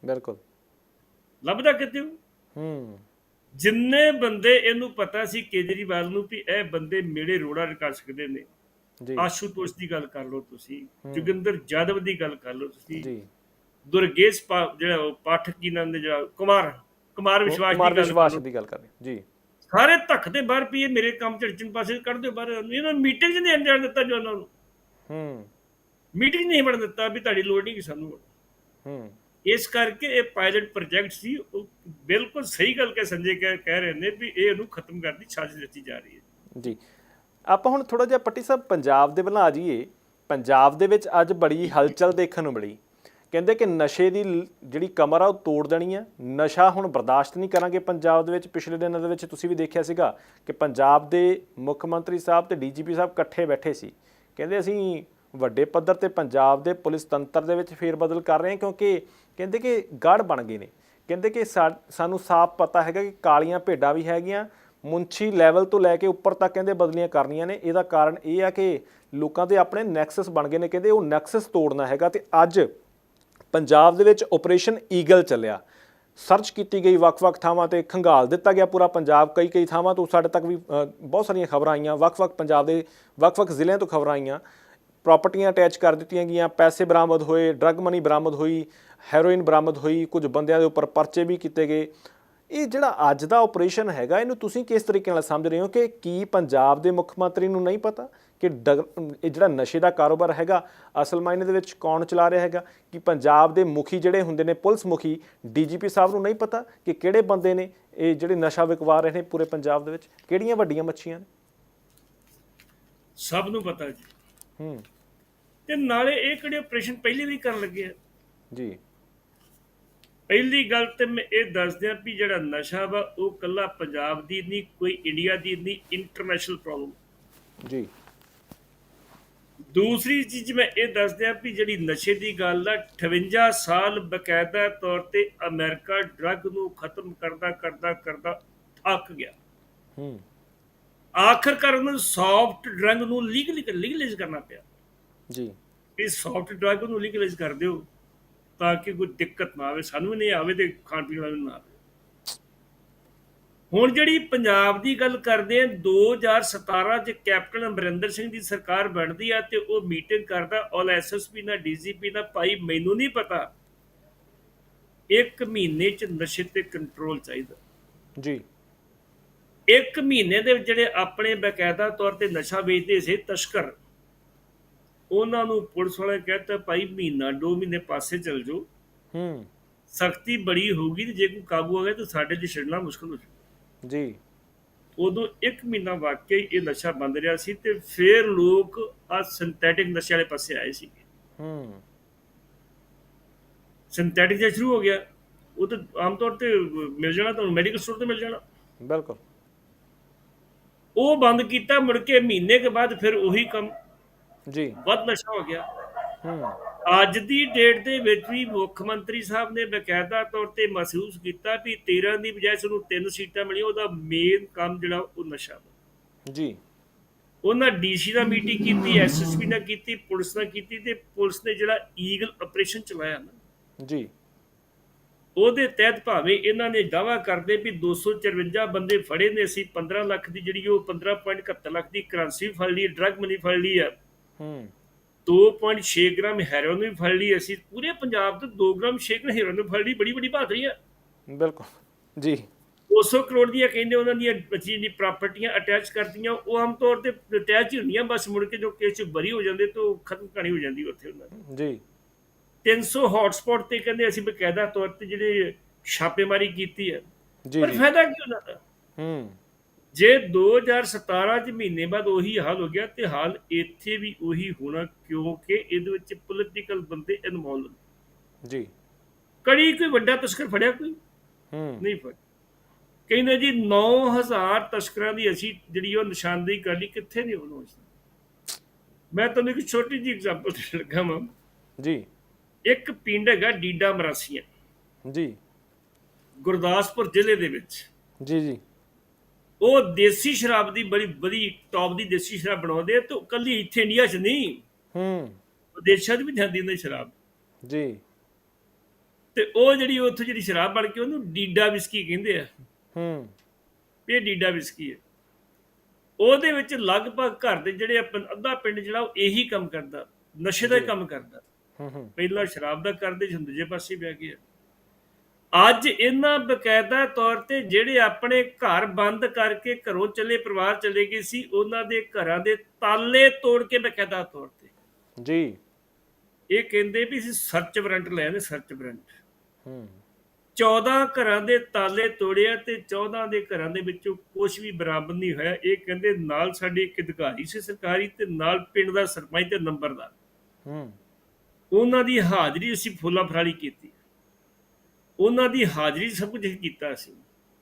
S1: ਬਿਲਕੁਲ।
S2: ਲੱਭਦਾ ਕਿਤੇ?
S1: ਹੂੰ।
S2: ਜਿੰਨੇ ਬੰਦੇ ਇਹਨੂੰ ਪਤਾ ਸੀ ਕੇਜਰੀਵਾਲ ਨੂੰ ਵੀ ਇਹ ਬੰਦੇ ਮੇਰੇ ਰੋੜਾ ਕਰ ਸਕਦੇ ਨੇ।
S1: ਜੀ।
S2: ਆਸ਼ੂਤੋਸ਼ ਦੀ ਗੱਲ ਕਰ ਲਓ ਤੁਸੀਂ। ਜੋਗਿੰਦਰ ਜਾਦਵ ਦੀ ਗੱਲ ਕਰ ਲਓ ਤੁਸੀਂ।
S1: ਜੀ।
S2: ਦੁਰਗੇਸ਼ ਜਿਹੜਾ ਉਹ ਪਾਠਕ ਕੀ ਨਾਮ ਦੇ ਜਿਹੜਾ ਕੁਮਾਰ ਕੁਮਾਰ ਵਿਸ਼ਵਾਸ
S1: ਕੁਮਾਰ
S2: ਦੀ ਗੱਲ
S1: ਵਿਸ਼ਵਾਸ
S2: ਕਰ ਲਓ।
S1: ਦੀ ਗੱਲ ਕਰ ਰਹੇ। ਜੀ।
S2: ਸਾਰੇ ਧੱਕ ਦੇ ਬਾਹਰ ਇਹ ਮੇਰੇ ਕੰਮ ਝੜਚਣ ਪਾਸੇ ਕੱਢ ਦਿਓ ਬਾਹਰ ਇਹਨਾਂ ਮੀਟਿੰਗ 'ਚ ਨਹੀਂ ਅੰਜਾਣ ਦਿੱਤਾ ਜੋ ਉਹਨਾਂ ਨੂੰ।
S1: ਹੂੰ।
S2: ਮੀਟਿੰਗ ਨਹੀਂ ਬਣ ਦਿੱਤਾ ਵੀ ਤੁਹਾਡੀ ਲੋੜ ਨਹੀਂ ਕਿ ਸਾਨੂੰ
S1: ਹੂੰ।
S2: ਇਸ ਕਰਕੇ ਇਹ ਪਾਇਲਟ ਪ੍ਰੋਜੈਕਟ ਸੀ ਉਹ ਬਿਲਕੁਲ ਸਹੀ ਗੱਲ ਕਹਿ ਸੰਜੇ ਕਹਿ ਕਹਿ ਰਹੇ ਨੇ ਵੀ ਇਹ ਇਹਨੂੰ ਖਤਮ ਕਰਨ ਦੀ ਸਾਜ਼ਿਸ਼ ਰਚੀ ਜਾ ਰਹੀ ਹੈ।
S1: ਜੀ। ਆਪਾਂ ਹੁਣ ਥੋੜਾ ਜਿਹਾ ਪੱਟੀ ਸਾਹਿਬ ਪੰਜਾਬ ਦੇ ਵੱਲ ਆ ਜਾਈਏ। ਪੰਜਾਬ ਦੇ ਵਿੱਚ ਅੱਜ ਬੜੀ ਹਲਚਲ ਦੇਖਣ ਨੂੰ ਮਿਲੀ। ਕਹਿੰਦੇ ਕਿ ਨਸ਼ੇ ਦੀ ਜਿਹੜੀ ਕਮਰ ਆ ਉਹ ਤੋੜ ਦੇਣੀ ਆ। ਨਸ਼ਾ ਹੁਣ ਬਰਦਾਸ਼ਤ ਨਹੀਂ ਕਰਾਂਗੇ ਪੰਜਾਬ ਦੇ ਵਿੱਚ। ਪਿਛਲੇ ਦਿਨਾਂ ਦੇ ਵਿੱਚ ਤੁਸੀਂ ਵੀ ਦੇਖਿਆ ਸੀਗਾ ਕਿ ਪੰਜਾਬ ਦੇ ਮੁੱਖ ਮੰਤਰੀ ਸਾਹਿਬ ਤੇ ਡੀਜੀਪੀ ਸਾਹਿਬ ਇਕੱਠੇ ਬੈਠੇ ਸੀ। ਕਹਿੰਦੇ ਅਸੀਂ ਵੱਡੇ ਪੱਧਰ ਤੇ ਪੰਜਾਬ ਦੇ ਪੁਲਿਸ ਤੰਤਰ ਦੇ ਵਿੱਚ ਫੇਰਬਦਲ ਕਰ ਰਹੇ ਹਾਂ ਕਿਉਂਕਿ ਕਹਿੰਦੇ ਕਿ ਗੜ ਬਣ ਗਏ ਨੇ। ਕਹਿੰਦੇ ਕਿ ਸਾ- ਸਾਨੂੰ ਸਾਫ਼ ਪਤਾ ਹੈਗਾ ਕਿ ਕਾਲੀਆਂ ਭੇਡਾਂ ਵੀ ਹੈਗੀਆਂ। ਮੁੰਛੀ ਲੈਵਲ ਤੋਂ ਲੈ ਕੇ ਉੱਪਰ ਤੱਕ ਕਹਿੰਦੇ ਬਦਲੀਆਂ ਕਰਨੀਆਂ ਨੇ। ਇਹਦਾ ਕਾਰਨ ਇਹ ਆ ਕਿ ਲੋਕਾਂ ਦੇ ਆਪਣੇ ਨੈਕਸਸ ਬਣ ਗਏ ਨੇ। ਕਹਿੰਦੇ ਉਹ ਨੈਕਸਸ ਤੋੜਨਾ ਹੈਗਾ ਤੇ ਅੱਜ ਪੰਜਾਬ ਦੇ ਵਿੱਚ ਆਪਰੇਸ਼ਨ ਈਗਲ ਚੱਲਿਆ। ਸਰਚ ਕੀਤੀ ਗਈ ਵੱਖ-ਵੱਖ ਥਾਵਾਂ ਤੇ, ਖੰਗਾਲ ਦਿੱਤਾ ਗਿਆ ਪੂਰਾ ਪੰਜਾਬ ਕਈ ਕਈ ਥਾਵਾਂ ਤੋਂ ਸਾਡੇ ਤੱਕ ਵੀ ਬਹੁਤ ਸਾਰੀਆਂ ਖਬਰਾਂ ਆਈਆਂ, ਵੱਖ-ਵੱਖ ਪੰਜਾਬ ਦੇ, ਵੱਖ-ਵੱਖ ਜ਼ਿਲ੍ਹਿਆਂ ਤੋਂ ਖਬਰਾਂ ਆਈਆਂ। ਪ੍ਰਾਪਰਟੀਆਂ ਅਟੈਚ ਕਰ ਦਿੱਤੀਆਂ ਗਈਆਂ, ਪੈਸੇ ਬਰਾਮਦ ਹੋਏ ਡਰੱਗ ਮਨੀ ਬਰਾਮਦ ਹੋਈ ਹੈਰੋਇਨ ਬਰਾਮਦ ਹੋਈ, ਕੁਝ ਬੰਦਿਆਂ ਦੇ ਉੱਪਰ ਪਰਚੇ ਵੀ ਕੀਤੇ ਗਏ। ਇਹ ਜਿਹੜਾ ਅੱਜ ਦਾ ਆਪਰੇਸ਼ਨ ਹੈਗਾ, ਇਹਨੂੰ ਤੁਸੀਂ ਕਿਸ ਤਰੀਕੇ ਨਾਲ ਸਮਝ ਰਹੇ ਹੋ ਕਿ ਕੀ ਪੰਜਾਬ ਦੇ ਮੁੱਖ ਮੰਤਰੀ ਨੂੰ ਨਹੀਂ ਪਤਾ? ਕਿ ਇਹ ਜਿਹੜਾ ਨਸ਼ੇ ਦਾ ਕਾਰੋਬਾਰ ਹੈਗਾ ਅਸਲ ਮਾਇਨੇ ਦੇ ਵਿੱਚ ਕੌਣ ਚਲਾ ਰਿਹਾ ਹੈਗਾ? ਕਿ ਪੰਜਾਬ ਦੇ ਮੁਖੀ ਜਿਹੜੇ ਹੁੰਦੇ ਨੇ ਪੁਲਿਸ ਮੁਖੀ ਡੀਜੀਪੀ ਸਾਹਿਬ ਨੂੰ ਨਹੀਂ ਪਤਾ ਕਿ ਕਿਹੜੇ ਬੰਦੇ ਨੇ ਇਹ ਜਿਹੜੇ ਨਸ਼ਾ ਵਿਕਵਾ ਰਹੇ ਨੇ ਪੂਰੇ ਪੰਜਾਬ ਦੇ ਵਿੱਚ? ਕਿਹੜੀਆਂ ਵੱਡੀਆਂ ਮੱਛੀਆਂ ਨੇ?
S2: ਸਭ ਨੂੰ ਪਤਾ ਜੀ।
S1: ਹੂੰ।
S2: ਤੇ ਨਾਲੇ ਇਹ ਕਿਹੜੇ ਆਪਰੇਸ਼ਨ ਪਹਿਲੇ ਵੀ ਕਰਨ ਲੱਗੇ ਆ?
S1: ਜੀ।
S2: ਪਹਿਲੀ ਗੱਲ ਤੇ ਮੈਂ ਇਹ ਦੱਸ ਦਿਆਂ ਵੀ ਜਿਹੜਾ ਨਸ਼ਾ ਵਾ ਉਹ ਕੱਲਾ ਪੰਜਾਬ ਦੀ ਨਹੀਂ ਕੋਈ ਇੰਡੀਆ ਦੀ ਨਹੀਂ ਇੰਟਰਨੈਸ਼ਨਲ ਪ੍ਰੋਬਲਮ
S1: ਜੀ।
S2: ਦੂਸਰੀ ਚੀਜ਼ ਮੈਂ ਇਹ ਦੱਸ ਦਿਆਂ ਵੀ ਜਿਹੜੀ ਨਸ਼ੇ ਦੀ ਗੱਲ ਆ 58 ਸਾਲ ਬਕਾਇਦਾ ਤੌਰ ਤੇ ਅਮਰੀਕਾ ਡਰੱਗ ਨੂੰ ਖਤਮ ਕਰਦਾ ਕਰਦਾ ਕਰਦਾ ਥੱਕ ਗਿਆ।
S1: ਹੂੰ।
S2: ਆਖਰਕਾਰ ਉਹਨਾਂ ਨੂੰ ਸੌਫਟ ਡਰੱਗ ਨੂੰ ਲੀਗਲੀ ਲੀਗਲਾਈਜ਼ ਕਰਨਾ ਪਿਆ।
S1: ਜੀ।
S2: ਇਹ ਸੌਫਟ ਡਰੱਗ ਨੂੰ ਲੀਗਲਾਈਜ਼ ਕਰ ਦਿਓ ਤਾਂ ਕਿ ਕੋਈ ਦਿੱਕਤ ਨਾ ਆਵੇ ਸਾਨੂੰ ਵੀ ਨਹੀਂ ਆਵੇ ਤੇ ਖਾਣ ਪੀਣ ਵਾਲੇ ਨੂੰ ਨਾ ਆਵੇ। ਹੁਣ ਜਿਹੜੀ ਪੰਜਾਬ ਦੀ ਗੱਲ ਕਰਦੇ ਆ 2017 ਚ ਕੈਪਟਨ ਅਮਰਿੰਦਰ ਸਿੰਘ ਦੀ ਸਰਕਾਰ ਬਣਦੀ ਆ ਤੇ ਉਹ ਮੀਟਿੰਗ ਕਰਦਾ ਆਲ ਐਸਐਸਪੀ ਨਾਲ ਡੀਜੀਪੀ ਨਾਲ ਭਾਈ ਮੈਨੂੰ ਨਹੀਂ ਪਤਾ। ਇੱਕ ਮਹੀਨੇ ਚ ਨਸ਼ੇ ਤੇ ਕੰਟਰੋਲ ਚਾਹੀਦਾ।
S1: ਜੀ।
S2: ਇੱਕ ਮਹੀਨੇ ਦੇ ਜਿਹੜੇ ਆਪਣੇ ਬਕਾਇਦਾ ਤੌਰ ਤੇ ਨਸ਼ਾ ਵੇਚਦੇ ਸੀ ਤਸਕਰ ਉਹਨਾਂ ਨੂੰ ਪੁਲਿਸ ਵਾਲੇ ਕਹਿੰਦੇ ਭਾਈ ਮਹੀਨਾ ਦੋ ਮਹੀਨੇ ਪਾਸੇ ਚੱਲ ਜਾਓ।
S1: ਹੂੰ।
S2: ਸਖਤੀ ਬੜੀ ਹੋਊਗੀ ਤੇ ਜੇ ਕੋਈ ਕਾਬੂ ਆ ਗਿਆ ਤਾਂ ਸਾਡੇ ਲਈ ਛੱਡਣਾ ਮੁਸ਼ਕਲ ਹੋ ਜਾਊ।
S1: ਜੀ।
S2: ਉਦੋਂ ਇੱਕ ਮਹੀਨਾ ਵਾਕਿਆ ਹੀ ਇਹ ਨਸ਼ਾ ਬੰਦ ਰਿਹਾ ਸੀ ਤੇ ਫਿਰ ਲੋਕ ਆ ਸਿੰਥੈਟਿਕ ਨਸ਼ੇ ਵਾਲੇ ਪਾਸੇ ਆਏ ਸੀ
S1: ਹੂੰ।
S2: ਸਿੰਥੈਟਿਕ ਜੇ ਸ਼ੁਰੂ ਹੋ ਗਿਆ। ਉਹ ਤਾਂ ਆਮ ਤੌਰ ਤੇ ਮਿਲ ਜਾਣਾ ਤੁਹਾਨੂੰ ਮੈਡੀਕਲ ਸਟੋਰ ਤੇ ਮਿਲ ਜਾਣਾ।
S1: ਬਿਲਕੁਲ।
S2: ਉਹ ਬੰਦ ਕੀਤਾ ਮੁੜ ਕੇ ਮਹੀਨੇ ਕੇ ਬਾਅਦ ਫਿਰ ਉਹੀ ਕੰਮ
S1: ਜੀ।
S2: ਵੱਧ ਨਸ਼ਾ ਹੋ ਗਿਆ। ਅੱਜ ਦੀ ਡੇਟ ਦੇ ਵਿੱਚ ਵੀ ਮੁੱਖ ਮੰਤਰੀ ਸਾਹਿਬ ਨੇ ਬਕਾਇਦਾ ਤੌਰ ਤੇ ਮਹਿਸੂਸ ਕੀਤਾ ਵੀ 13 ਦੀ ਬਜਾਏ ਸਾਨੂੰ ਤਿੰਨ ਸੀਟਾਂ ਮਿਲੀਆਂ ਉਹਦਾ ਮੇਨ ਕੰਮ ਜਿਹੜਾ ਉਹ ਨਸ਼ਾ ਵਾ।
S1: ਜੀ।
S2: ਉਹਨਾਂ ਡੀਸੀ ਨਾਲ ਮੀਟਿੰਗ ਕੀਤੀ ਐਸਐਸਪੀ ਨਾਲ ਕੀਤੀ ਪੁਲਿਸ ਨਾਲ ਕੀਤੀ ਤੇ ਪੁਲਿਸ ਨੇ ਜਿਹੜਾ ਈਗਲ ਆਪਰੇਸ਼ਨ ਚਲਾਇਆ ਨਾ
S1: ਜੀ।
S2: ਉਹਦੇ ਤਹਿਤ ਭਾਵੇਂ ਇਹਨਾਂ ਨੇ ਦਾਵਾ ਕਰਦੇ ਵੀ 254 ਬੰਦੇ ਫੜੇ ਨੇ ਅਸੀਂ 15 ਲੱਖ ਦੀ ਜਿਹੜੀ ਉਹ 15.71 ਲੱਖ ਦੀ ਕਰੰਸੀ ਫੜ ਲਈ ਡਰੱਗ ਮਨੀ ਫੜ ਲਈ ਆ।
S1: ਹੂੰ।
S2: 2.6 ਗ੍ਰਾਮ ਹੈਰੋਇਨ ਵੀ ਫੜ ਲਈ ਅਸੀਂ। ਪੂਰੇ ਪੰਜਾਬ ਤੋਂ 2 ਗ੍ਰਾਮ 6 ਗ੍ਰਾਮ ਹੈਰੋਇਨ ਵੀ ਫੜ ਲਈ। ਬੜੀ ਬੜੀ ਬਹਾਦਰੀ ਆ।
S1: ਬਿਲਕੁਲ। ਜੀ।
S2: 200 ਕਰੋੜ ਦੀਆਂ ਕਹਿੰਦੇ ਉਹਨਾਂ ਦੀਆਂ ਬੱਚੀ ਦੀ ਪ੍ਰਾਪਰਟੀਆਂ ਅਟੈਚ ਕਰਤੀਆਂ। ਉਹ ਆਮ ਤੌਰ ਤੇ ਅਟੈਚ ਹੀ ਹੁੰਦੀਆਂ। ਬਸ ਮੁੜ ਕੇ ਜੋ ਕੇਸ ਚ ਬਰੀ ਹੋ ਜਾਂਦੇ ਤਾਂ ਖਤਮ ਕਹਾਣੀ ਹੋ ਜਾਂਦੀ ਉੱਥੇ ਉਹਨਾਂ ਦੀ।
S1: ਜੀ।
S2: 300 ਹੌਟਸਪੌਟ ਤੇ ਕਹਿੰਦੇ ਅਸੀਂ ਬਕਾਇਦਾ ਤੌਰ ਤੇ ਜਿਹੜੇ ਛਾਪੇਮਾਰੀ ਕੀਤੀ ਹੈ
S1: ਜੀ
S2: ਪਰ ਫਾਇਦਾ ਕੀ ਉਹਨਾਂ ਦਾ?
S1: ਹੂੰ।
S2: ਜੇ 2017 ਚ ਮਹੀਨੇ ਬਾਅਦ ਉਹੀ ਹਾਲ ਹੋ ਗਿਆ ਤੇ ਹਾਲ ਇੱਥੇ ਵੀ ਉਹੀ ਹੋਣਾ ਕਿਉਂਕਿ ਇਹਦੇ ਵਿੱਚ ਪੋਲੀਟੀਕਲ ਬੰਦੇ ਇਨਵੋਲਵ ਨੇ।
S1: ਜੀ।
S2: ਕੜੀ ਕੋਈ ਵੱਡਾ ਤਸਕਰ ਫੜਿਆ ਕੋਈ?
S1: ਹੂੰ।
S2: ਨਹੀਂ ਫੜ ਕਹਿੰਦੇ ਜੀ 9000 ਤਸਕਰਾਂ ਦੀ ਅਸੀਂ ਜਿਹੜੀ ਉਹ ਨਿਸ਼ਾਨਦੇਹੀ ਕਰ ਲਈ ਕਿੱਥੇ ਨਹੀਂ ਉਹਨੂੰ ਮੈਂ ਤੁਹਾਨੂੰ ਇੱਕ ਛੋਟੀ ਜਿਹੀ ਐਗਜ਼ਾਮਪਲ ਦੇ ਲੱਗਾ ਮੈਂ
S1: ਜੀ।
S2: ਇੱਕ ਪਿੰਡ ਹੈਗਾ ਡੀਡਾ ਮਰਾਸੀਆਂ।
S1: ਜੀ।
S2: ਗੁਰਦਾਸਪੁਰ ਜ਼ਿਲ੍ਹੇ ਦੇ ਵਿੱਚ।
S1: ਜੀ ਜੀ।
S2: ਉਹ ਦੇਸੀ ਸ਼ਰਾਬ ਦੀ ਬੜੀ ਬੜੀ ਟੌਪ ਦੀ ਦੇਸੀ ਸ਼ਰਾਬ ਬਣਾਉਂਦੇ ਆ ਤੇ ਕੱਲੀ ਇੱਥੇ ਇੰਡੀਆ 'ਚ ਨਹੀਂ।
S1: ਹੂੰ।
S2: ਵਿਦੇਸ਼ਾਂ 'ਚ ਵੀ ਜਾਂਦੀ ਹੁੰਦੀ ਸ਼ਰਾਬ।
S1: ਜੀ।
S2: ਤੇ ਉਹ ਜਿਹੜੀ ਉੱਥੇ ਜਿਹੜੀ ਸ਼ਰਾਬ ਬਣ ਕੇ ਉਹਨੂੰ ਡੀਡਾ ਵਿਸਕੀ ਕਹਿੰਦੇ ਆ।
S1: ਹੂੰ।
S2: ਇਹ ਡੀਡਾ ਵਿਸਕੀ ਹੈ ਉਹਦੇ ਵਿੱਚ ਲਗਭਗ ਘਰ ਦੇ ਜਿਹੜੇ ਆਪਣ- ਅੱਧਾ ਪਿੰਡ ਜਿਹੜਾ ਉਹ ਇਹੀ ਕੰਮ ਕਰਦਾ। ਨਸ਼ੇ ਦਾ ਹੀ ਕੰਮ ਕਰਦਾ।
S1: ਹੂੰ ਹੂੰ।
S2: ਪਹਿਲਾਂ ਸ਼ਰਾਬ ਦਾ ਕਰਦੇ ਸੀ ਹੁਣ ਦੂਜੇ ਪਾਸੇ ਬਹਿ ਗਏ ਅੱਜ ਇਹਨਾਂ ਬਕਾਇਦਾ ਤੌਰ ਤੇ ਜਿਹੜੇ ਆਪਣੇ ਘਰ ਬੰਦ ਕਰਕੇ ਘਰੋਂ ਚੱਲੇ ਪਰਿਵਾਰ ਚਲੇ ਗਏ ਸੀ ਉਹਨਾਂ ਦੇ ਘਰਾਂ ਦੇ ਤਾਲੇ ਤੋੜ ਕੇ ਬਕਾਇਦਾ ਤੌਰ ਤੇ।
S1: ਜੀ।
S2: ਇਹ ਕਹਿੰਦੇ ਵੀ ਅਸੀਂ ਸਰਚ ਵਾਰੰਟ ਲੈ ਨੇ ਸਰਚ ਵਾਰੰਟ
S1: ਹੂੰ।
S2: 14 ਘਰਾਂ ਦੇ ਤਾਲੇ ਤੋੜਿਆ ਤੇ 14 ਦੇ ਘਰਾਂ ਦੇ ਵਿੱਚੋਂ ਕੁਝ ਵੀ ਬਰਾਮਦ ਨਹੀਂ ਹੋਇਆ। ਇਹ ਕਹਿੰਦੇ ਨਾਲ ਸਾਡੇ ਇੱਕ ਅਧਿਕਾਰੀ ਸੀ ਸਰਕਾਰੀ ਤੇ ਨਾਲ ਪਿੰਡ ਦਾ ਸਰਪੰਚ ਤੇ ਨੰਬਰਦਾਰ।
S1: ਹੂੰ।
S2: ਉਹਨਾਂ ਦੀ ਹਾਜ਼ਰੀ ਅਸੀਂ ਫੁੱਲਾ ਫਰਾਲੀ ਕੀਤੀ। ਉਹਨਾਂ ਦੀ ਹਾਜ਼ਰੀ ਸਭ ਕੁਝ ਕੀਤਾ ਸੀ।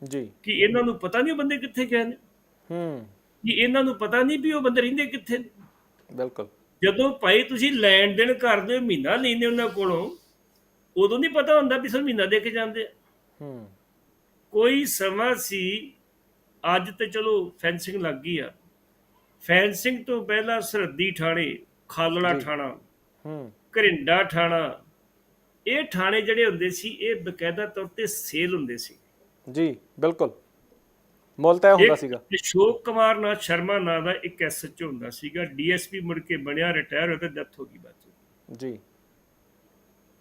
S1: ਜੀ।
S2: ਕਿ ਇਹਨਾਂ ਨੂੰ ਪਤਾ ਨਹੀਂ ਬੰਦੇ ਕਿੱਥੇ ਗਏ ਨੇ।
S1: ਹੂੰ।
S2: ਕਿ ਇਹਨਾਂ ਨੂੰ ਪਤਾ ਨਹੀਂ ਵੀ ਉਹ ਬੰਦੇ ਰਹਿੰਦੇ ਕਿੱਥੇ
S1: ਬਿਲਕੁਲ।
S2: ਜਦੋਂ ਭਾਈ ਤੁਸੀਂ ਲੈਣ ਦੇਣ ਕਰਦੇ ਹੋ ਮਹੀਨਾ ਲੈਂਦੇ ਉਹਨਾਂ ਕੋਲੋਂ ਉਦੋਂ ਨਹੀਂ ਪਤਾ ਹੁੰਦਾ ਵੀ ਸਰ ਮਹੀਨਾ ਦੇ ਕੇ ਜਾਂਦੇ
S1: ਹੂੰ।
S2: ਕੋਈ ਸਮਾਂ ਸੀ ਅੱਜ ਤੇ ਚਲੋ ਫੈਂਸਿੰਗ ਲੱਗ ਗਈ ਆ। ਫੈਂਸਿੰਗ ਤੋਂ ਪਹਿਲਾਂ ਸਰਹੱਦੀ ਥਾਣੇ ਖਾਲੜਾ। ਥਾਣਾ
S1: ਹੂੰ।
S2: ਘਰਿੰਡਾ ਥਾਣਾ ਇਹ ਥਾਣੇ ਜਿਹੜੇ ਹੁੰਦੇ ਸੀ ਇਹ ਬਕਾਇਦਾ ਤੌਰ ਤੇ ਸੇਲ ਹੁੰਦੇ ਸੀ।
S1: ਜੀ ਬਿਲਕੁਲ। ਮੁੱਲ ਤੈਅ ਹੁੰਦਾ ਸੀਗਾ।
S2: ਅਸ਼ੋਕ ਕੁਮਾਰ ਨਾਥ ਸ਼ਰਮਾ ਨਾਂ ਦਾ ਇੱਕ ਐਸਐਚਓ ਹੁੰਦਾ ਸੀਗਾ। ਡੀਐਸਪੀ ਮੁੜ ਕੇ ਬਣਿਆ ਰਿਟਾਇਰ ਹੋਇਆ ਤੇ ਡੈਥ ਹੋ ਗਈ ਬਾਅਦ।
S1: ਜੀ।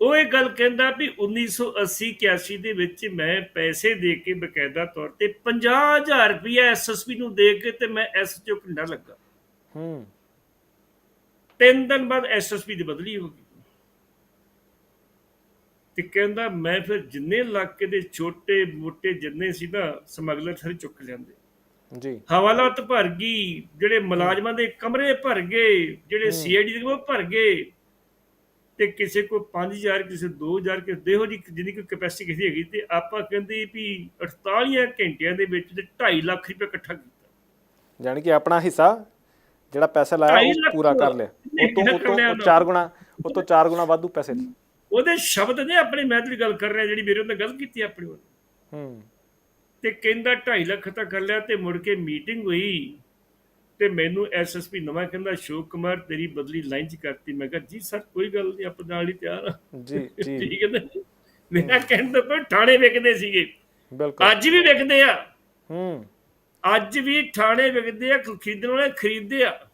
S2: ਉਹ ਇਹ ਗੱਲ ਕਹਿੰਦਾ ਵੀ 1980 81 ਦੇ ਵਿੱਚ ਮੈਂ ਪੈਸੇ ਦੇ ਕੇ ਬਕਾਇਦਾ ਤੌਰ ਤੇ 50000 ਰੁਪਇਆ ਐਸਐਸਪੀ ਨੂੰ ਦੇ ਕੇ ਤੇ ਮੈਂ ਐਸਐਚਓ ਪਿੰਡਾ ਲੱਗਾ।
S1: ਹੂੰ।
S2: ਤਿੰਨ ਦਿਨ ਬਾਅਦ ਐਸਐਸਪੀ ਦੀ ਬਦਲੀ ਹੋ ਗਈ। ਤੇ ਕਹਿੰਦਾ ਮੈਂ ਫਿਰ ਜਿੰਨੇ ਇਲਾਕੇ ਦੇ ਛੋਟੇ ਮੋਟੇ ਜਿੰਨੇ ਸੀ ਨਾ ਸਮਗਲਰ ਸਾਰੇ ਚੁੱਕ ਲਿਆਂਦੇ।
S1: ਜੀ।
S2: ਹਵਾਲਾਤ ਭਰ ਗਈ ਜਿਹੜੇ ਮੁਲਾਜ਼ਮਾਂ ਦੇ ਕਮਰੇ ਭਰ ਗਏ ਜਿਹੜੇ ਸੀਆਈਡੀ ਦੇ ਉਹ ਭਰ ਗਏ ਤੇ ਕਿਸੇ ਕੋ 5000 ਕਿਸੇ 2000 ਕਿਸੇ ਦੇਖੋ ਜੀ ਜਿੰਨੀ ਕੋਈ ਕੈਪੈਸਿਟੀ ਕਿਸੇ ਹੈਗੀ ਤੇ ਆਪਾਂ ਕਹਿੰਦੇ ਵੀ 48 ਘੰਟਿਆਂ ਦੇ ਵਿੱਚ ਤੇ 2.5 ਲੱਖ ਰੁਪਏ ਇਕੱਠਾ ਕੀਤਾ।
S1: ਜਾਣੀ ਕਿ ਆਪਣਾ ਹਿੱਸਾ ਜਿਹੜਾ ਪੈਸਾ ਲਾਇਆ ਉਹ ਪੂਰਾ ਕਰ ਲਿਆ। ਉਹ ਤੋਂ ਉਹ ਤੋਂ ਗੁਣਾ ਉਹ ਤੋਂ ਚਾਰ ਗੁਣਾ ਵਾਧੂ ਪੈਸੇ।
S2: ਉਹਦੇ ਸ਼ਬਦ ਨੇ ਆਪਣੇ ਮੈਂ ਜਿਹੜੀ ਗੱਲ ਕਰ ਰਿਹਾ ਜਿਹੜੀ ਮੇਰੇ ਨਾਲ ਗੱਲ ਕੀਤੀ ਆਪਣੀ ਉਹਨੇ।
S1: ਹੂੰ।
S2: ਤੇ ਕਹਿੰਦਾ 2.5 ਲੱਖ ਤਾਂ ਕਰ ਲਿਆ ਤੇ ਮੁੜ ਕੇ ਮੀਟਿੰਗ ਹੋਈ ਤੇ ਮੈਨੂੰ ਐਸਐਸਪੀ ਨਵਾਂ ਕਹਿੰਦਾ ਅਸ਼ੋਕ ਕੁਮਾਰ ਤੇਰੀ ਬਦਲੀ ਲਾਈਨ 'ਚ ਕਰਤੀ। ਮੈਂ ਕਿਹਾ ਜੀ ਸਰ ਕੋਈ ਗੱਲ ਨਹੀਂ ਆਪਾਂ ਨਾਲ ਹੀ ਤਿਆਰ ਆ।
S1: ਜੀ ਜੀ।
S2: ਠੀਕ ਹੈ ਨਾ ਮੇਰਾ ਕਹਿਣ ਦਾ ਪਰ ਥਾਣੇ ਵਿਕਦੇ ਸੀਗੇ।
S1: ਬਿਲਕੁਲ।
S2: ਅੱਜ ਵੀ ਵਿਕਦੇ ਆ।
S1: ਹੂੰ।
S2: ਅੱਜ ਵੀ ਥਾਣੇ ਵਿਕਦੇ ਆ ਖਰੀਦਣ ਵਾਲੇ ਖਰੀਦਦੇ ਆ।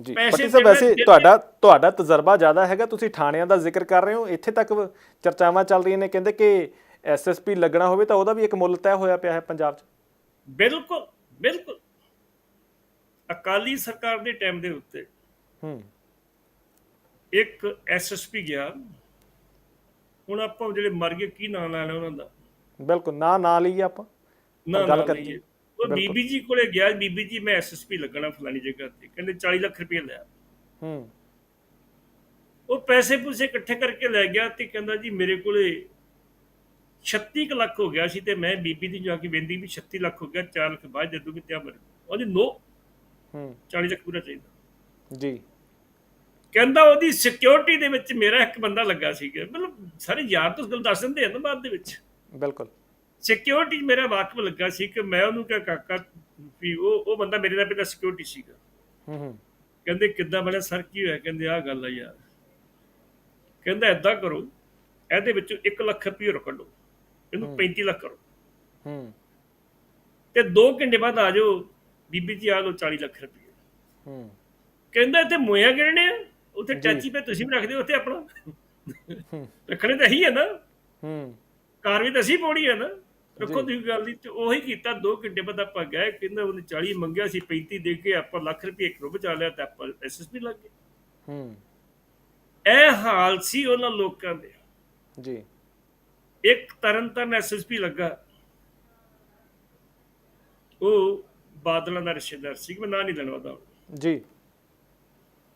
S1: ਜੀ ਪੱਟੀ ਸਾਹਿਬ ਵੈਸੇ ਤੁਹਾਡਾ ਤੁਹਾਡਾ ਤਜਰਬਾ ਜ਼ਿਆਦਾ ਹੈਗਾ ਤੁਸੀਂ ਥਾਣਿਆਂ ਦਾ ਜ਼ਿਕਰ ਕਰ ਰਹੇ ਹੋ ਇੱਥੇ ਤੱਕ ਚਰਚਾਵਾਂ ਚੱਲ ਰਹੀਆਂ ਨੇ ਕਹਿੰਦੇ ਕਿ ਐਸਐਸਪੀ ਲੱਗਣਾ ਹੋਵੇ ਤਾਂ ਉਹਦਾ ਵੀ ਇੱਕ ਮੁੱਲ ਤੈਅ ਹੋਇਆ ਪਿਆ ਹੈ ਪੰਜਾਬ 'ਚ।
S2: ਬਿਲਕੁਲ ਬਿਲਕੁਲ। ਅਕਾਲੀ ਸਰਕਾਰ ਦੇ ਟਾਈਮ ਦੇ ਉੱਤੇ
S1: ਹੂੰ।
S2: ਇੱਕ ਐਸਐਸਪੀ ਗਿਆ। ਹੁਣ ਆਪਾਂ ਜਿਹੜੇ ਮਰ ਗਏ ਕੀ ਨਾਂ ਲੈਣਾ ਉਹਨਾਂ ਦਾ?
S1: ਬਿਲਕੁਲ ਨਾ ਨਾ ਲਈਏ ਆਪਾਂ। ਗੱਲ ਕਰੀਏ।
S2: ਉਹ। ਬੀਬੀ ਜੀ ਕੋਲੇ ਗਿਆ ਬੀਬੀ ਜੀ ਮੈਂ ਐਸਐਸਪੀ ਲੱਗਣਾ ਫਲਾਣੀ ਜਗ੍ਹਾ ਤੇ। ਕਹਿੰਦੇ 40 ਲੱਖ ਰੁਪਏ ਲਿਆ
S1: ਹੂੰ।
S2: ਉਹ ਪੈਸੇ ਪੂਸੇ ਇਕੱਠੇ ਕਰਕੇ ਲੈ ਗਿਆ ਤੇ ਕਹਿੰਦਾ ਜੀ ਮੇਰੇ ਕੋਲੇ 36 ਕੁ ਲੱਖ ਹੋ ਗਿਆ ਸੀ ਤੇ ਮੈਂ ਬੀਬੀ ਦੀ ਜਾ ਕੇ ਬੇਨਤੀ ਵੀ 36 ਲੱਖ ਹੋ ਗਿਆ 4 ਲੱਖ ਬਾਅਦ ਦੇ ਦੂੰਗੀ ਤੇ ਆ ਮਰ ਉਹਦੀ ਨੋ।
S1: ਹੂੰ।
S2: 40 ਲੱਖ ਪੂਰਾ ਚਾਹੀਦਾ।
S1: ਜੀ।
S2: ਕਹਿੰਦਾ ਉਹਦੀ ਸਿਕਿਉਰਿਟੀ ਦੇ ਵਿੱਚ ਮੇਰਾ ਇੱਕ ਬੰਦਾ ਲੱਗਾ ਸੀਗਾ ਮਤਲਬ ਸਾਰੇ ਯਾਰ ਤੋਂ ਗੱਲ ਦੱਸ ਦਿੰਦੇ ਆ ਨਾ ਬਾਅਦ ਦੇ ਵਿੱਚ।
S1: ਬਿਲਕੁਲ।
S2: ਸਿਕਿਉਰਿਟੀ ਮੇਰਾ ਵਾਕਫ ਲੱਗਾ ਸੀ ਕਿ ਮੈਂ ਉਹਨੂੰ ਕਿਹਾ ਕਾਕਾ ਵੀ ਉਹ ਉਹ ਬੰਦਾ ਮੇਰੇ ਨਾਲ ਪਹਿਲਾਂ ਸਿਕਿਉਰਿਟੀ ਸੀਗਾ।
S1: ਹੂੰ ਹੂੰ।
S2: ਕਹਿੰਦੇ ਕਿੱਦਾਂ ਬਣਿਆ? ਸਰ ਕੀ ਹੋਇਆ? ਕਹਿੰਦੇ ਆਹ ਗੱਲ ਆ ਯਾਰ। ਕਹਿੰਦਾ ਏਦਾਂ ਕਰੋ ਇਹਦੇ ਵਿੱਚੋਂ 1 ਲੱਖ ਰੁਪਏ ਕੱਢੋ ਇਹਨੂੰ 35 ਲੱਖ ਕਰੋ।
S1: ਹੂੰ।
S2: ਤੇ 2 ਘੰਟੇ ਬਾਅਦ ਆ ਜਾਓ ਬੀਬੀ ਜੀ ਆ ਲਓ 40 ਲੱਖ ਰੁਪਏ
S1: ਹੂੰ।
S2: ਕਹਿੰਦਾ ਇੱਥੇ ਮੋਇਆ ਗਿਰਣੇ ਆ। ਉੱਥੇ ਟੈਚੀ ਪੇ ਤੁਸੀਂ ਵੀ ਰੱਖਦੇ ਹੋ ਉੱਥੇ ਆਪਣਾ। ਰੱਖਣੇ ਤਾਂ ਇਹੀ ਹੈ ਨਾ।
S1: ਹੂੰ।
S2: ਕਾਰ ਵੀ ਤਾਂ ਅਸੀਂ ਪੌੜੀ ਹੈ ਨਾ। ਰੱਖੋ ਤੁਸੀਂ ਗੱਲ ਦੀ ਤੇ ਉਹੀ ਕੀਤਾ 2 ਘੰਟੇ ਬਾਅਦ ਆਪਾਂ ਗਏ ਕਹਿੰਦਾ ਉਹਨੇ 40 ਮੰਗਿਆ ਸੀ 35 ਦੇ ਕੇ ਆਪਾਂ ਲੱਖ ਰੁਪਏ ਇੱਕ ਬਚਾ ਲਿਆ ਤੇ ਆਪਾਂ ਐਸਐਸਪੀ ਲੱਗ ਗਏ।
S1: ਹੂੰ।
S2: ਇਹ ਹਾਲ ਸੀ ਉਹਨਾਂ ਲੋਕਾਂ ਦੇ।
S1: ਜੀ।
S2: ਇੱਕ ਤਰਨਤਨ ਐਸਐਸਪੀ ਲੱਗਾ। ਉਹ ਬਾਦਲਾਂ ਦਾ ਰਿਸ਼ਤੇਦਾਰ ਸੀ ਮੈਂ ਨਾਂ ਨਹੀਂ ਲੈਣਾ ਉਹਦਾ
S1: ਜੀ।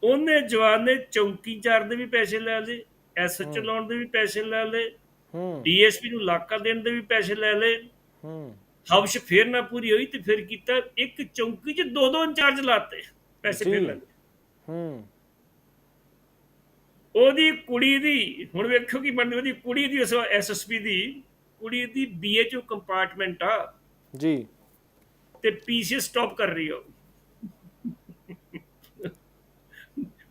S2: ਉਹਨੇ ਜਵਾਨ ਨੇ ਚੌਕੀਦਾਰ ਦੇ ਵੀ ਪੈਸੇ ਲੈ ਲਏ ਐਸਐਚ ਲਾਉਣ ਦੇ ਵੀ ਪੈਸੇ ਲੈ ਲਏ
S1: ਹੂੰ
S2: ਡੀਐਸਪੀ ਨੂੰ ਲਾਕਾ ਦੇਣ ਦੇ ਵੀ ਪੈਸੇ ਲੈ ਲਏ।
S1: ਹੂੰ
S2: ਹਵਸ਼ ਫੇਰ ਨਾ ਪੂਰੀ ਹੋਈ ਤੇ ਫਿਰ ਕੀਤਾ ਇੱਕ ਚੌਂਕੀ 'ਚ ਦੋ ਦੋ ਇੰਚਾਰਜ ਲਾਤੇ ਪੈਸੇ। ਫੇਰ ਲੈ ਲਏ।
S1: ਹੂੰ
S2: ਉਹਦੀ ਕੁੜੀ ਦੀ ਹੁਣ ਵੇਖੋ ਕੀ ਬਣਦੀ ਉਹਦੀ ਕੁੜੀ ਦੀ ਉਸ ਐਸਐਸਪੀ ਦੀ ਕੁੜੀ ਦੀ ਬੀਏਚਓ ਕੰਪਾਰਟਮੈਂਟ ਆ।
S1: ਜੀ।
S2: ਤੇ ਪੀਸੀ ਸਟਾਪ ਕਰ ਰਹੀ ਹੋ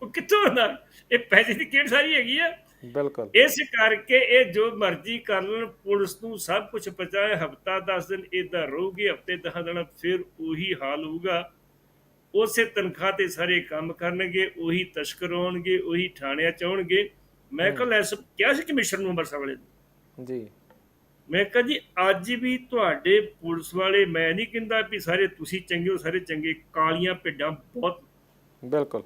S2: ਉਹ ਕਿੱਥੋਂ ਆਉਂਦਾ? ਇਹ ਪੈਸੇ ਦੀ ਕਿਹੜੀ ਸਾਰੀ ਹੈਗੀ ਆ?
S1: ਬਿਲਕੁਲ।
S2: ਇਸ ਕਰਕੇ ਇਹ ਜੋ ਮਰਜ਼ੀ ਕਰ ਲੈਣ ਪੁਲਿਸ ਨੂੰ ਸਭ ਕੁਝ ਪਤਾ ਹੈ ਹਫਤਾ 10 ਦਿਨ ਇਦਾਂ ਰਹੂਗੀ ਹਫ਼ਤੇ 10 ਦਿਨ ਫਿਰ ਉਹੀ ਹਾਲ ਹੋਊਗਾ। ਉਸੇ ਤਨਖਾਹ ਤੇ ਸਾਰੇ ਕੰਮ ਕਰਨਗੇ ਉਹੀ ਤਸ਼ਕਰ ਹੋਣਗੇ ਉਹੀ ਥਾਣਿਆਂ ਚ ਆਉਣਗੇ। ਮੈਂ ਕੱਲ ਐਸ ਕਿਹਾ ਸੀ ਕਮਿਸ਼ਨ ਨੂੰ ਅੰਮ੍ਰਿਤਸਰ ਵਾਲੇ
S1: ਜੀ।
S2: ਮੈਂ ਕਿਹਾ ਜੀ ਅੱਜ ਵੀ ਤੁਹਾਡੇ ਪੁਲਿਸ ਵਾਲੇ ਮੈਂ ਨਹੀਂ ਕਹਿੰਦਾ ਵੀ ਸਾਰੇ ਤੁਸੀਂ ਚੰਗੇ ਹੋ ਸਾਰੇ ਚੰਗੇ ਕਾਲੀਆਂ ਭੇਡਾਂ ਬਹੁਤ।
S1: ਬਿਲਕੁਲ।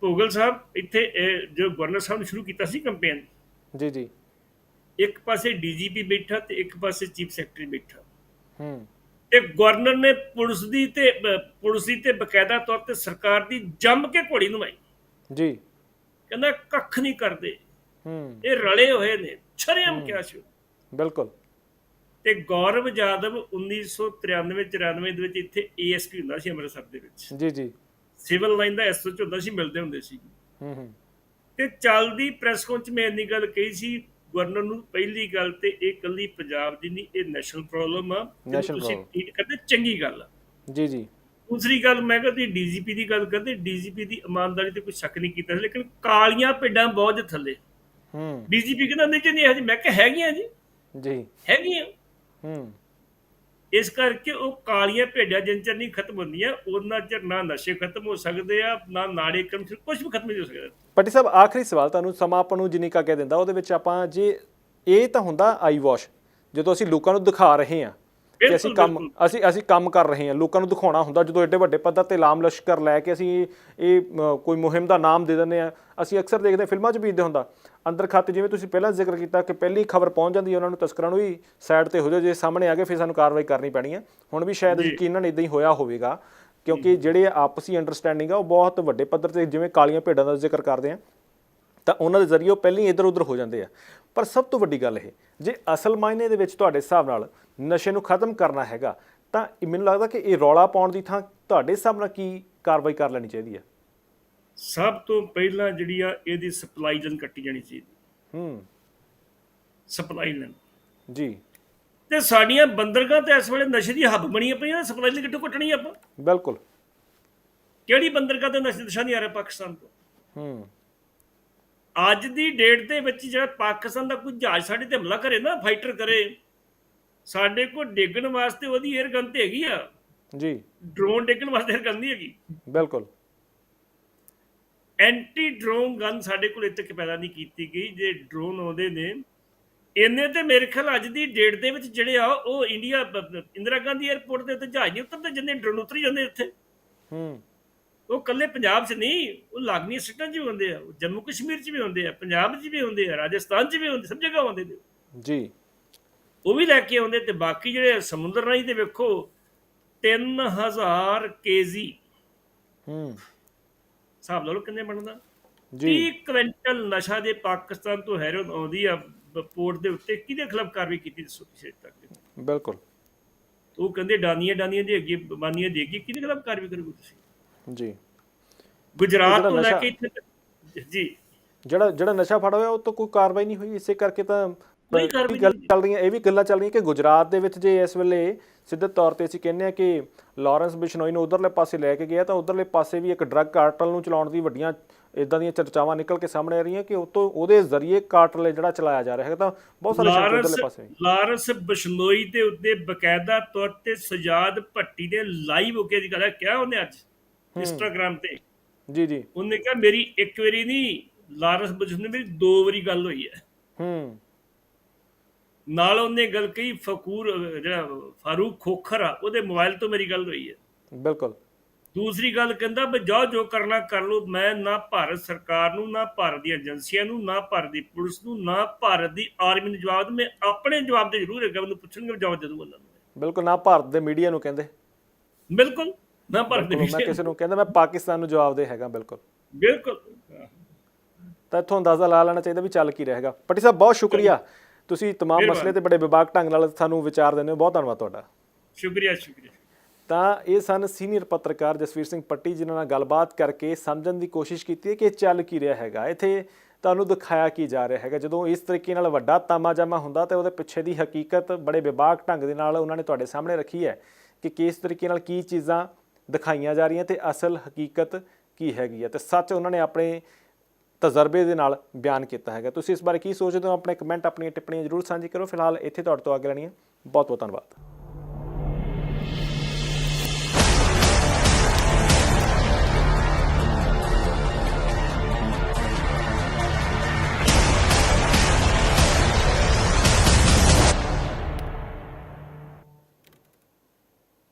S2: ਭੋਗਲ ਸਾਹਿਬ ਇੱਥੇ ਜੋ ਗਵਰਨਰ ਸਾਹਿਬ ਨੇ ਸ਼ੁਰੂ ਕੀਤਾ ਸੀ ਕੈਂਪੇਨ
S1: ਜੀ ਜੀ।
S2: ਇੱਕ ਪਾਸੇ ਡੀਜੀਪੀ ਬੈਠਾ ਤੇ ਇੱਕ ਪਾਸੇ ਚੀਫ ਸੈਕਟਰੀ ਬੈਠਾ।
S1: ਹੂੰ।
S2: ਤੇ ਗਵਰਨਰ ਨੇ ਪੁਲਿਸ ਦੀ ਤੇ ਪੁਲਿਸ ਦੀ ਤੇ ਬਕਾਇਦਾ ਤੌਰ ਤੇ ਸਰਕਾਰ ਦੀ ਜੰਮ ਕੇ ਘੋੜੀ ਨਵਾਈ
S1: ਜੀ।
S2: ਕਹਿੰਦਾ ਕੱਖ ਨਹੀਂ ਕਰਦੇ।
S1: ਹੂੰ।
S2: ਇਹ ਰਲੇ ਹੋਏ ਨੇ ਛਰੇਮ ਕਿਹਾ ਸੀ
S1: ਬਿਲਕੁਲ।
S2: ਤੇ ਗੌਰਵ ਜਾਦਵ 1993 94 ਦੇ ਵਿੱਚ ਇੱਥੇ ਏਐਸਪੀ ਹੁੰਦਾ ਸੀ ਅੰਮ੍ਰਿਤਸਰ ਦੇ ਵਿੱਚ।
S1: ਜੀ ਜੀ।
S2: ਸਿਵਲ ਲਾਈਨ ਦਾ ਐਸਐਚ ਹੁੰਦਾ ਸੀ ਮਿਲਦੇ ਹੁੰਦੇ ਸੀ।
S1: ਹੂੰ ਹੂੰ।
S2: ਤੇ ਚੱਲਦੀ ਪ੍ਰੈਸ ਕਾਨਫਰੰਸ ਮੈਂ ਇੰਨੀ ਗੱਲ ਕਹੀ ਸੀ ਗਵਰਨਰ ਨੂੰ ਪਹਿਲੀ ਗੱਲ ਤੇ ਇਹ ਕੱਲੀ ਪੰਜਾਬ ਦੀ ਨਹੀਂ ਇਹ ਨੈਸ਼ਨਲ ਪ੍ਰੋਬਲਮ ਆ। ਤੁਸੀਂ। ਟ੍ਰੀਟ ਕਰਦੇ ਚੰਗੀ ਗੱਲ ਆ।
S1: ਜੀ ਜੀ।
S2: ਦੂਸਰੀ ਗੱਲ ਮੈਂ ਕਹਿੰਦੀ ਡੀਜੀਪੀ ਦੀ ਗੱਲ ਕਰਦੇ ਡੀਜੀਪੀ ਦੀ ਇਮਾਨਦਾਰੀ ਤੇ ਕੋਈ ਸ਼ੱਕ ਨਹੀਂ ਕੀਤਾ ਲੇਕਿਨ ਕਾਲੀਆਂ ਭੇਡਾਂ ਬਹੁਤ ਥੱਲੇ।
S1: ਹੂੰ।
S2: ਡੀਜੀਪੀ ਕਹਿੰਦਾ ਨਹੀਂ ਜੀ ਨਹੀਂ ਹੈ ਜੀ ਮੈਂ ਕਿਹਾ ਹੈਗੀਆਂ ਜੀ।
S1: ਜੀ।
S2: ਹੈਗੀਆਂ।
S1: ਹੂੰ।
S2: ਇਸ ਕਰਕੇ ਉਹ ਕਾਲੀਆਂ ਭੇਡਾਂ ਜਿੰਨ ਚਿਰ ਨਹੀਂ ਖਤਮ ਹੁੰਦੀਆਂ, ਉਹਨਾਂ ਚਿਰ ਨਾ ਨਸ਼ੇ ਖਤਮ ਹੋ ਸਕਦੇ ਆ, ਨਾ ਨਾੜੇ ਕੰਮ ਕੁਝ ਵੀ ਖਤਮ ਨਹੀਂ ਹੋ ਸਕਦਾ।
S1: ਪੱਟੀ ਸਾਹਿਬ, ਆਖਰੀ ਸਵਾਲ ਤੁਹਾਨੂੰ ਸਮਾਂ ਆਪਾਂ ਨੂੰ ਜਿੰਨੀ ਕਾ ਕਹਿ ਦਿੰਦਾ, ਉਹਦੇ ਵਿੱਚ ਆਪਾਂ ਜੇ ਇਹ ਤਾਂ ਹੁੰਦਾ ਆਈ ਵਾਸ਼ ਜਦੋਂ ਅਸੀਂ ਲੋਕਾਂ ਨੂੰ ਦਿਖਾ ਰਹੇ ਹਾਂ ਕਿ ਅਸੀਂ ਕੰਮ ਅਸੀਂ ਅਸੀਂ ਕੰਮ ਕਰ ਰਹੇ ਹਾਂ। ਲੋਕਾਂ ਨੂੰ ਦਿਖਾਉਣਾ ਹੁੰਦਾ ਜਦੋਂ ਐਡੇ ਵੱਡੇ ਪੱਧਰ ਤੇ ਲਾਮ ਲਸ਼ਕਰ ਲੈ ਕੇ ਅਸੀਂ ਇਹ ਕੋਈ ਮੁਹਿੰਮ ਦਾ ਨਾਮ ਦੇ ਦਿੰਦੇ ਆ ਅਸੀਂ ਅਕਸਰ ਦੇਖਦੇ ਫਿਲਮਾਂ 'ਚ ਵੀ ਇਦਾਂ ਹੁੰਦਾ। ਅੰਦਰ ਖਾਤੇ ਜਿਵੇਂ ਤੁਸੀਂ ਪਹਿਲਾਂ ਜ਼ਿਕਰ ਕੀਤਾ ਕਿ ਪਹਿਲੀ ਖਬਰ ਪਹੁੰਚ ਜਾਂਦੀ ਹੈ ਉਹਨਾਂ ਨੂੰ ਤਸਕਰਾਂ ਨੂੰ ਵੀ ਸਾਈਡ ਤੇ ਹੋ ਜਾਓ ਜੇ ਸਾਹਮਣੇ ਆ ਗਏ ਫਿਰ ਸਾਨੂੰ ਕਾਰਵਾਈ ਕਰਨੀ ਪੈਣੀ ਹੈ। ਹੁਣ ਵੀ ਸ਼ਾਇਦ ਯਕੀਨਨ ਇਦਾਂ ਹੀ ਹੋਇਆ ਹੋਵੇਗਾ ਕਿਉਂਕਿ ਜਿਹੜੇ ਆਪਸੀ ਅੰਡਰਸਟੈਂਡਿੰਗ ਆ ਉਹ ਬਹੁਤ ਵੱਡੇ ਪੱਧਰ ਤੇ ਜਿਵੇਂ ਕਾਲੀਆਂ ਭੇਡਾਂ ਦਾ ਜ਼ਿਕਰ ਕਰਦੇ ਆ ਤਾਂ ਉਹਨਾਂ ਦੇ ਜ਼ਰੀਏ ਉਹ ਪਹਿਲਾਂ ਹੀ ਇੱਧਰ ਉੱਧਰ ਹੋ ਜਾਂਦੇ ਆ। ਪਰ ਸਭ ਤੋਂ ਵੱਡੀ ਗੱਲ ਇਹ ਜੇ ਅਸਲ ਮਾਇਨੇ ਦੇ ਵਿੱਚ ਤੁਹਾਡੇ ਹਿਸਾਬ ਨਾਲ ਨਸ਼ੇ ਨੂੰ ਖਤਮ ਕਰਨਾ ਹੈਗਾ ਤਾਂ ਮੈਨੂੰ ਲੱਗਦਾ ਕਿ ਇਹ ਰੌਲਾ ਪਾਉਣ ਦੀ ਥਾਂ ਤੁਹਾਡੇ ਹਿਸਾਬ ਨਾਲ ਕੀ ਕਾਰਵਾਈ ਕਰ ਲੈਣੀ ਚਾਹੀਦੀ ਹੈ
S2: ਸਭ ਤੋਂ ਪਹਿਲਾਂ ਜਿਹੜੀ ਆ ਇਹਦੀ ਸਪਲਾਈ ਲਾਈਨ ਕੱਟੀ ਜਾਣੀ ਚਾਹੀਦੀ।
S1: ਹੂੰ।
S2: ਸਪਲਾਈ ਲਾਈਨ
S1: ਜੀ।
S2: ਤੇ ਸਾਡੀਆਂ ਬੰਦਰਗਾਹਾਂ ਤੇ ਇਸ ਵੇਲੇ ਨਸ਼ੇ ਦੀ ਹੱਬ ਬਣੀਆਂ ਪਈਆਂ ਸਪਲਾਈ ਲਈ ਕਿੱਥੋਂ ਕੱਟਣੀ ਆਪਾਂ?
S1: ਬਿਲਕੁਲ।
S2: ਕਿਹੜੀ ਬੰਦਰਗਾਹ ਤੇ ਨਸ਼ੇ ਨਸ਼ਾ ਨਹੀਂ ਆ ਰਿਹਾ ਪਾਕਿਸਤਾਨ ਤੋਂ?
S1: ਹੂੰ।
S2: ਅੱਜ ਦੀ ਡੇਟ ਦੇ ਵਿੱਚ ਜਿਹੜਾ ਪਾਕਿਸਤਾਨ ਦਾ ਕੋਈ ਜਹਾਜ਼ ਸਾਡੇ ਤੇ ਹਮਲਾ ਕਰੇ ਨਾ ਫਾਈਟਰ ਕਰੇ ਸਾਡੇ ਕੋਲ ਡੇਗਣ ਵਾਸਤੇ ਉਹਦੀ 에ਅਰ ਗਨ ਤੇ ਹੈਗੀ ਆ।
S1: ਜੀ।
S2: ਡਰੋਨ ਡੇਗਣ ਵਾਸਤੇ 에ਅਰ ਗਨ ਨਹੀਂ ਹੈਗੀ।
S1: ਬਿਲਕੁਲ।
S2: ਐਂਟੀ ਡਰੋਨ ਗਨ ਸਾਡੇ ਕੋਲ ਇੱਥੇ ਪੈਦਾ ਨਹੀਂ ਕੀਤੀ ਗਈ ਜੇ ਡਰੋਨ ਆਉਂਦੇ ਨੇ। ਇੰਨੇ ਤੇ ਮੇਰੇ ਖਿਆਲ ਅੱਜ ਦੀ ਡੇਟ ਦੇ ਵਿੱਚ ਜਿਹੜੇ ਆ ਉਹ ਇੰਡੀਆ ਇੰਦਰਾ ਗਾਂਧੀ 에ਅਰਪੋਰਟ ਦੇ ਜਹਾਜ਼ ਨਹੀਂ ਉਤਰਦੇ ਜਿੰਨੇ ਡਰੋਨ ਉਤਰ ਜਾਂਦੇ ਇੱਥੇ।
S1: ਹੂੰ।
S2: ਉਹ ਕੱਲੇ ਪੰਜਾਬ 'ਚ ਨਹੀਂ ਉਹ ਲਾਗਮੀ ਸਟੇਟਾਂ 'ਚ ਵੀ ਹੁੰਦੇ ਆ ਜੰਮੂ ਕਸ਼ਮੀਰ 'ਚ ਵੀ ਹੁੰਦੇ ਆ ਪੰਜਾਬ 'ਚ ਵੀ ਹੁੰਦੇ ਆ ਰਾਜਸਥਾਨ 'ਚ ਵੀ ਹੁੰਦੇ ਸਭ ਜਗ੍ਹਾ ਹੁੰਦੇ ਨੇ।
S1: ਜੀ।
S2: ਉਹ ਵੀ ਲੈ ਕੇ ਆਉਂਦੇ ਤੇ ਬਾਕੀ ਜਿਹੜੇ ਸਮੁੰਦਰ ਰਾਹੀਂ ਤੇ ਵੇਖੋ 3000 ਕੇਜੀ।
S1: ਹੂੰ।
S2: ਹਿਸਾਬ ਲਾ ਲਓ ਕਿੰਨੇ ਬਣਦਾ?
S1: ਜੀ।
S2: 30 ਕੁਇੰਟਲ ਨਸ਼ਾ ਦੇ ਪਾਕਿਸਤਾਨ ਤੋਂ ਹੈਰੋਨ ਆਉਂਦੀ ਆ ਪੋਰਟ ਦੇ ਉੱਤੇ ਕਿਹਦੇ ਖਿਲਾਫ ਕਾਰਵਾਈ ਕੀਤੀ ਦੱਸੋ ਕਿਸੇ ਤੱਕ?
S1: ਬਿਲਕੁਲ।
S2: ਉਹ ਕਹਿੰਦੇ ਡਾਨੀਆਂ ਡਾਨੀਆਂ ਦੇ ਅੱਗੇ ਬਾਨੀਆਂ ਦੇ ਅੱਗੇ ਕਿਹਦੇ ਖਿਲਾਫ ਕਾਰਵਾਈ ਕਰੂਗੇ ਤੁਸੀਂ?
S1: ਜੀ।
S2: ਗੁਜਰਾਤ ਤੋਂ ਲੈ ਕੇ ਇੱਥੇ ਜੀ।
S1: ਜਿਹੜਾ ਜਿਹੜਾ ਨਸ਼ਾ ਫੜ ਹੋਇਆ ਉਹ ਤੋਂ ਕੋਈ ਕਾਰਵਾਈ ਨਹੀਂ ਹੋਈ ਇਸੇ ਕਰਕੇ ਤਾਂ ਗੱਲ। ਚੱਲ ਰਹੀਆਂ ਇਹ ਵੀ ਗੱਲਾਂ ਚੱਲ ਰਹੀਆਂ ਕਿ ਗੁਜਰਾਤ ਦੇ ਵਿੱਚ ਜੇ ਇਸ ਵੇਲੇ ਸਿੱਧੇ ਤੌਰ ਤੇ ਅਸੀਂ ਕਹਿੰਦੇ ਆ ਕਿ ਲਾਰੈਂਸ ਬਿਸ਼ਨੋਈ ਨੂੰ ਉਧਰਲੇ ਪਾਸੇ ਲੈ ਕੇ ਗਿਆ ਤਾਂ ਉਧਰਲੇ ਪਾਸੇ ਵੀ ਇੱਕ ਡਰੱਗ ਕਾਰਟਲ ਨੂੰ ਚਲਾਉਣ ਦੀ ਵੱਡੀਆਂ ਇਦਾਂ ਦੀਆਂ ਚਰਚਾਵਾਂ ਨਿਕਲ ਕੇ ਸਾਹਮਣੇ ਆ ਰਹੀਆਂ ਕਿ ਉਹ ਤੋਂ ਉਹਦੇ ਜ਼ਰੀਏ ਕਾਰਟਲ ਜਿਹੜਾ ਚਲਾਇਆ ਜਾ ਰਿਹਾ ਹੈ ਤਾਂ ਬਹੁਤ ਸਾਰੇ
S2: ਲਾਰੈਂਸ
S1: ਉਧਰਲੇ ਪਾਸੇ।
S2: ਲਾਰੈਂਸ ਬਸ਼ਨੋਈ ਦੇ ਉੱਤੇ ਬਕਾਇਦਾ ਤੌਰ ਤੇ ਸਜਾਦ ਭੱਟੀ ਦੇ ਲਾਈਵ ਹੋ ਕੇ ਦੀ ਗੱਲ ਹੈ ਕਿਹਾ ਉਹਨੇ ਅੱਜ? ਇੰਸਟਾਗ੍ਰam ਤੇ।
S1: ਜੀ ਜੀ।
S2: ਉਹਨੇ ਕਿਹਾ ਮੇਰੀ ਇੱਕ ਵਾਰੀ ਨਹੀਂ ਲਾਰੈਂਸ ਬਸ਼ਨੋਈ ਮੇਰੀ ਦੋ ਵਾਰੀ ਗੱਲ ਹੋਈ ਹੈ।
S1: ਹੂੰ।
S2: ਨਾਲ ਉਹਨੇ ਗੱਲ ਕਹੀ ਫਕੂਰ ਜਿਹੜਾ ਫਾਰੂਕ ਖੋਖਰ ਆ ਉਹਦੇ ਮੋਬਾਈਲ ਤੋਂ ਮੇਰੀ ਗੱਲ ਹੋਈ ਹੈ।
S1: ਬਿਲਕੁਲ।
S2: ਦੂਸਰੀ ਗੱਲ ਕਹਿੰਦਾ ਵੀ ਜਾਓ ਜੋ ਕਰਨਾ ਕਰ ਲਓ। ਮੈਂ ਨਾ ਭਾਰਤ ਸਰਕਾਰ ਨੂੰ ਨਾ ਭਾਰਤ ਦੀਆਂ ਏਜੰਸੀਆਂ ਨੂੰ ਨਾ ਭਾਰਤ ਦੀ ਪੁਲਿਸ ਨੂੰ ਨਾ ਭਾਰਤ ਦੀ ਆਰਮੀ ਨੂੰ ਜਵਾਬ ਮੈਂ ਆਪਣੇ ਜਵਾਬ ਦੇ ਜ਼ਰੂਰ ਹੈਗਾ ਮੈਨੂੰ ਪੁੱਛਣਗੇ ਜਵਾਬ ਦੇ ਦੂੰਗਾ ਉਹਨਾਂ ਨੂੰ।
S1: ਬਿਲਕੁਲ ਨਾ ਭਾਰਤ ਦੇ ਮੀਡੀਆ ਨੂੰ ਕਹਿੰਦੇ।
S2: ਬਿਲਕੁਲ। ਨਾ ਦੇ
S1: ਬਿਲਕੁਲ, ਮੈਂ ਕਿਸੇ ਨੂੰ ਕਹਿੰਦਾ ਮੈਂ ਪਾਕਿਸਤਾਨ ਨੂੰ ਜਵਾਬ ਦੇ ਹੈਗਾ ਬਿਲਕੁਲ।
S2: ਬਿਲਕੁਲ।
S1: ਤਾਂ ਇੱਥੋਂ ਅੰਦਾਜ਼ਾ ਲਾ ਲੈਣਾ ਚਾਹੀਦਾ ਵੀ ਚੱਲ ਕੀ ਰਹੇਗਾ ਪੱਟੀ ਸਾਹਿਬ ਬਹੁਤ ਸ਼ੁਕਰੀਆ। ਤੁਸੀਂ
S2: ਮਿਹਰਬਾਨੀ।
S1: ਮਸਲੇ ਤੇ ਬੜੇ ਵਿਭਾਗ ਢੰਗ ਨਾਲ ਸਾਨੂੰ ਵਿਚਾਰ ਦਿੰਦੇ ਹੋ। ਬਹੁਤ ਧੰਨਵਾਦ ਤੁਹਾਡਾ।
S2: ਸ਼ੁਕਰੀਆ ਸ਼ੁਕਰੀਆ।
S1: ਤਾਂ ਇਹ ਸਨ ਸੀਨੀਅਰ ਪੱਤਰਕਾਰ ਜਸਵੀਰ ਸਿੰਘ ਪੱਟੀ ਜਿਨ੍ਹਾਂ ਨਾਲ ਗੱਲਬਾਤ ਕਰਕੇ ਸਮਝਣ ਦੀ ਕੋਸ਼ਿਸ਼ ਕੀਤੀ ਹੈ ਕਿ ਇਹ ਚੱਲ ਕੀ ਰਿਹਾ ਹੈਗਾ। ਇੱਥੇ ਤੁਹਾਨੂੰ ਦਿਖਾਇਆ ਕੀ ਜਾ ਰਿਹਾ ਹੈਗਾ। ਜਦੋਂ ਇਸ ਤਰੀਕੇ ਨਾਲ ਵੱਡਾ ਤਾਮਾ-ਜਾਮਾ ਹੁੰਦਾ ਤੇ ਉਹਦੇ ਪਿੱਛੇ ਦੀ ਹਕੀਕਤ ਬੜੇ ਵਿਭਾਗ ਢੰਗ ਦੇ ਨਾਲ ਉਹਨਾਂ ਨੇ ਤੁਹਾਡੇ ਸਾਹਮਣੇ ਰੱਖੀ ਹੈ ਕਿ ਕਿਸ ਤਰੀਕੇ ਨਾਲ ਕੀ ਚੀਜ਼ਾਂ ਦਿਖਾਈਆਂ ਜਾ ਰਹੀਆਂ ਤੇ ਅਸਲ ਹਕੀਕਤ ਕੀ ਹੈਗੀ ਹੈ ਤੇ ਸੱਚ ਉਹਨਾਂ ਨੇ ਆਪਣੇ ਤਜਰਬੇ ਦੇ ਨਾਲ ਬਿਆਨ ਕੀਤਾ ਹੈਗਾ। ਤੁਸੀਂ ਇਸ ਬਾਰੇ ਕੀ ਸੋਚਦੇ ਹੋ? ਆਪਣੇ ਕਮੈਂਟ ਆਪਣੀਆਂ ਟਿੱਪਣੀਆਂ ਜ਼ਰੂਰ ਸਾਂਝੀ ਕਰੋ। ਫਿਲਹਾਲ ਇੱਥੇ ਤੁਹਾਡੇ ਤੋਂ ਅੱਗੇ ਲੈਣੀ ਹੈ। ਬਹੁਤ ਬਹੁਤ ਧੰਨਵਾਦ।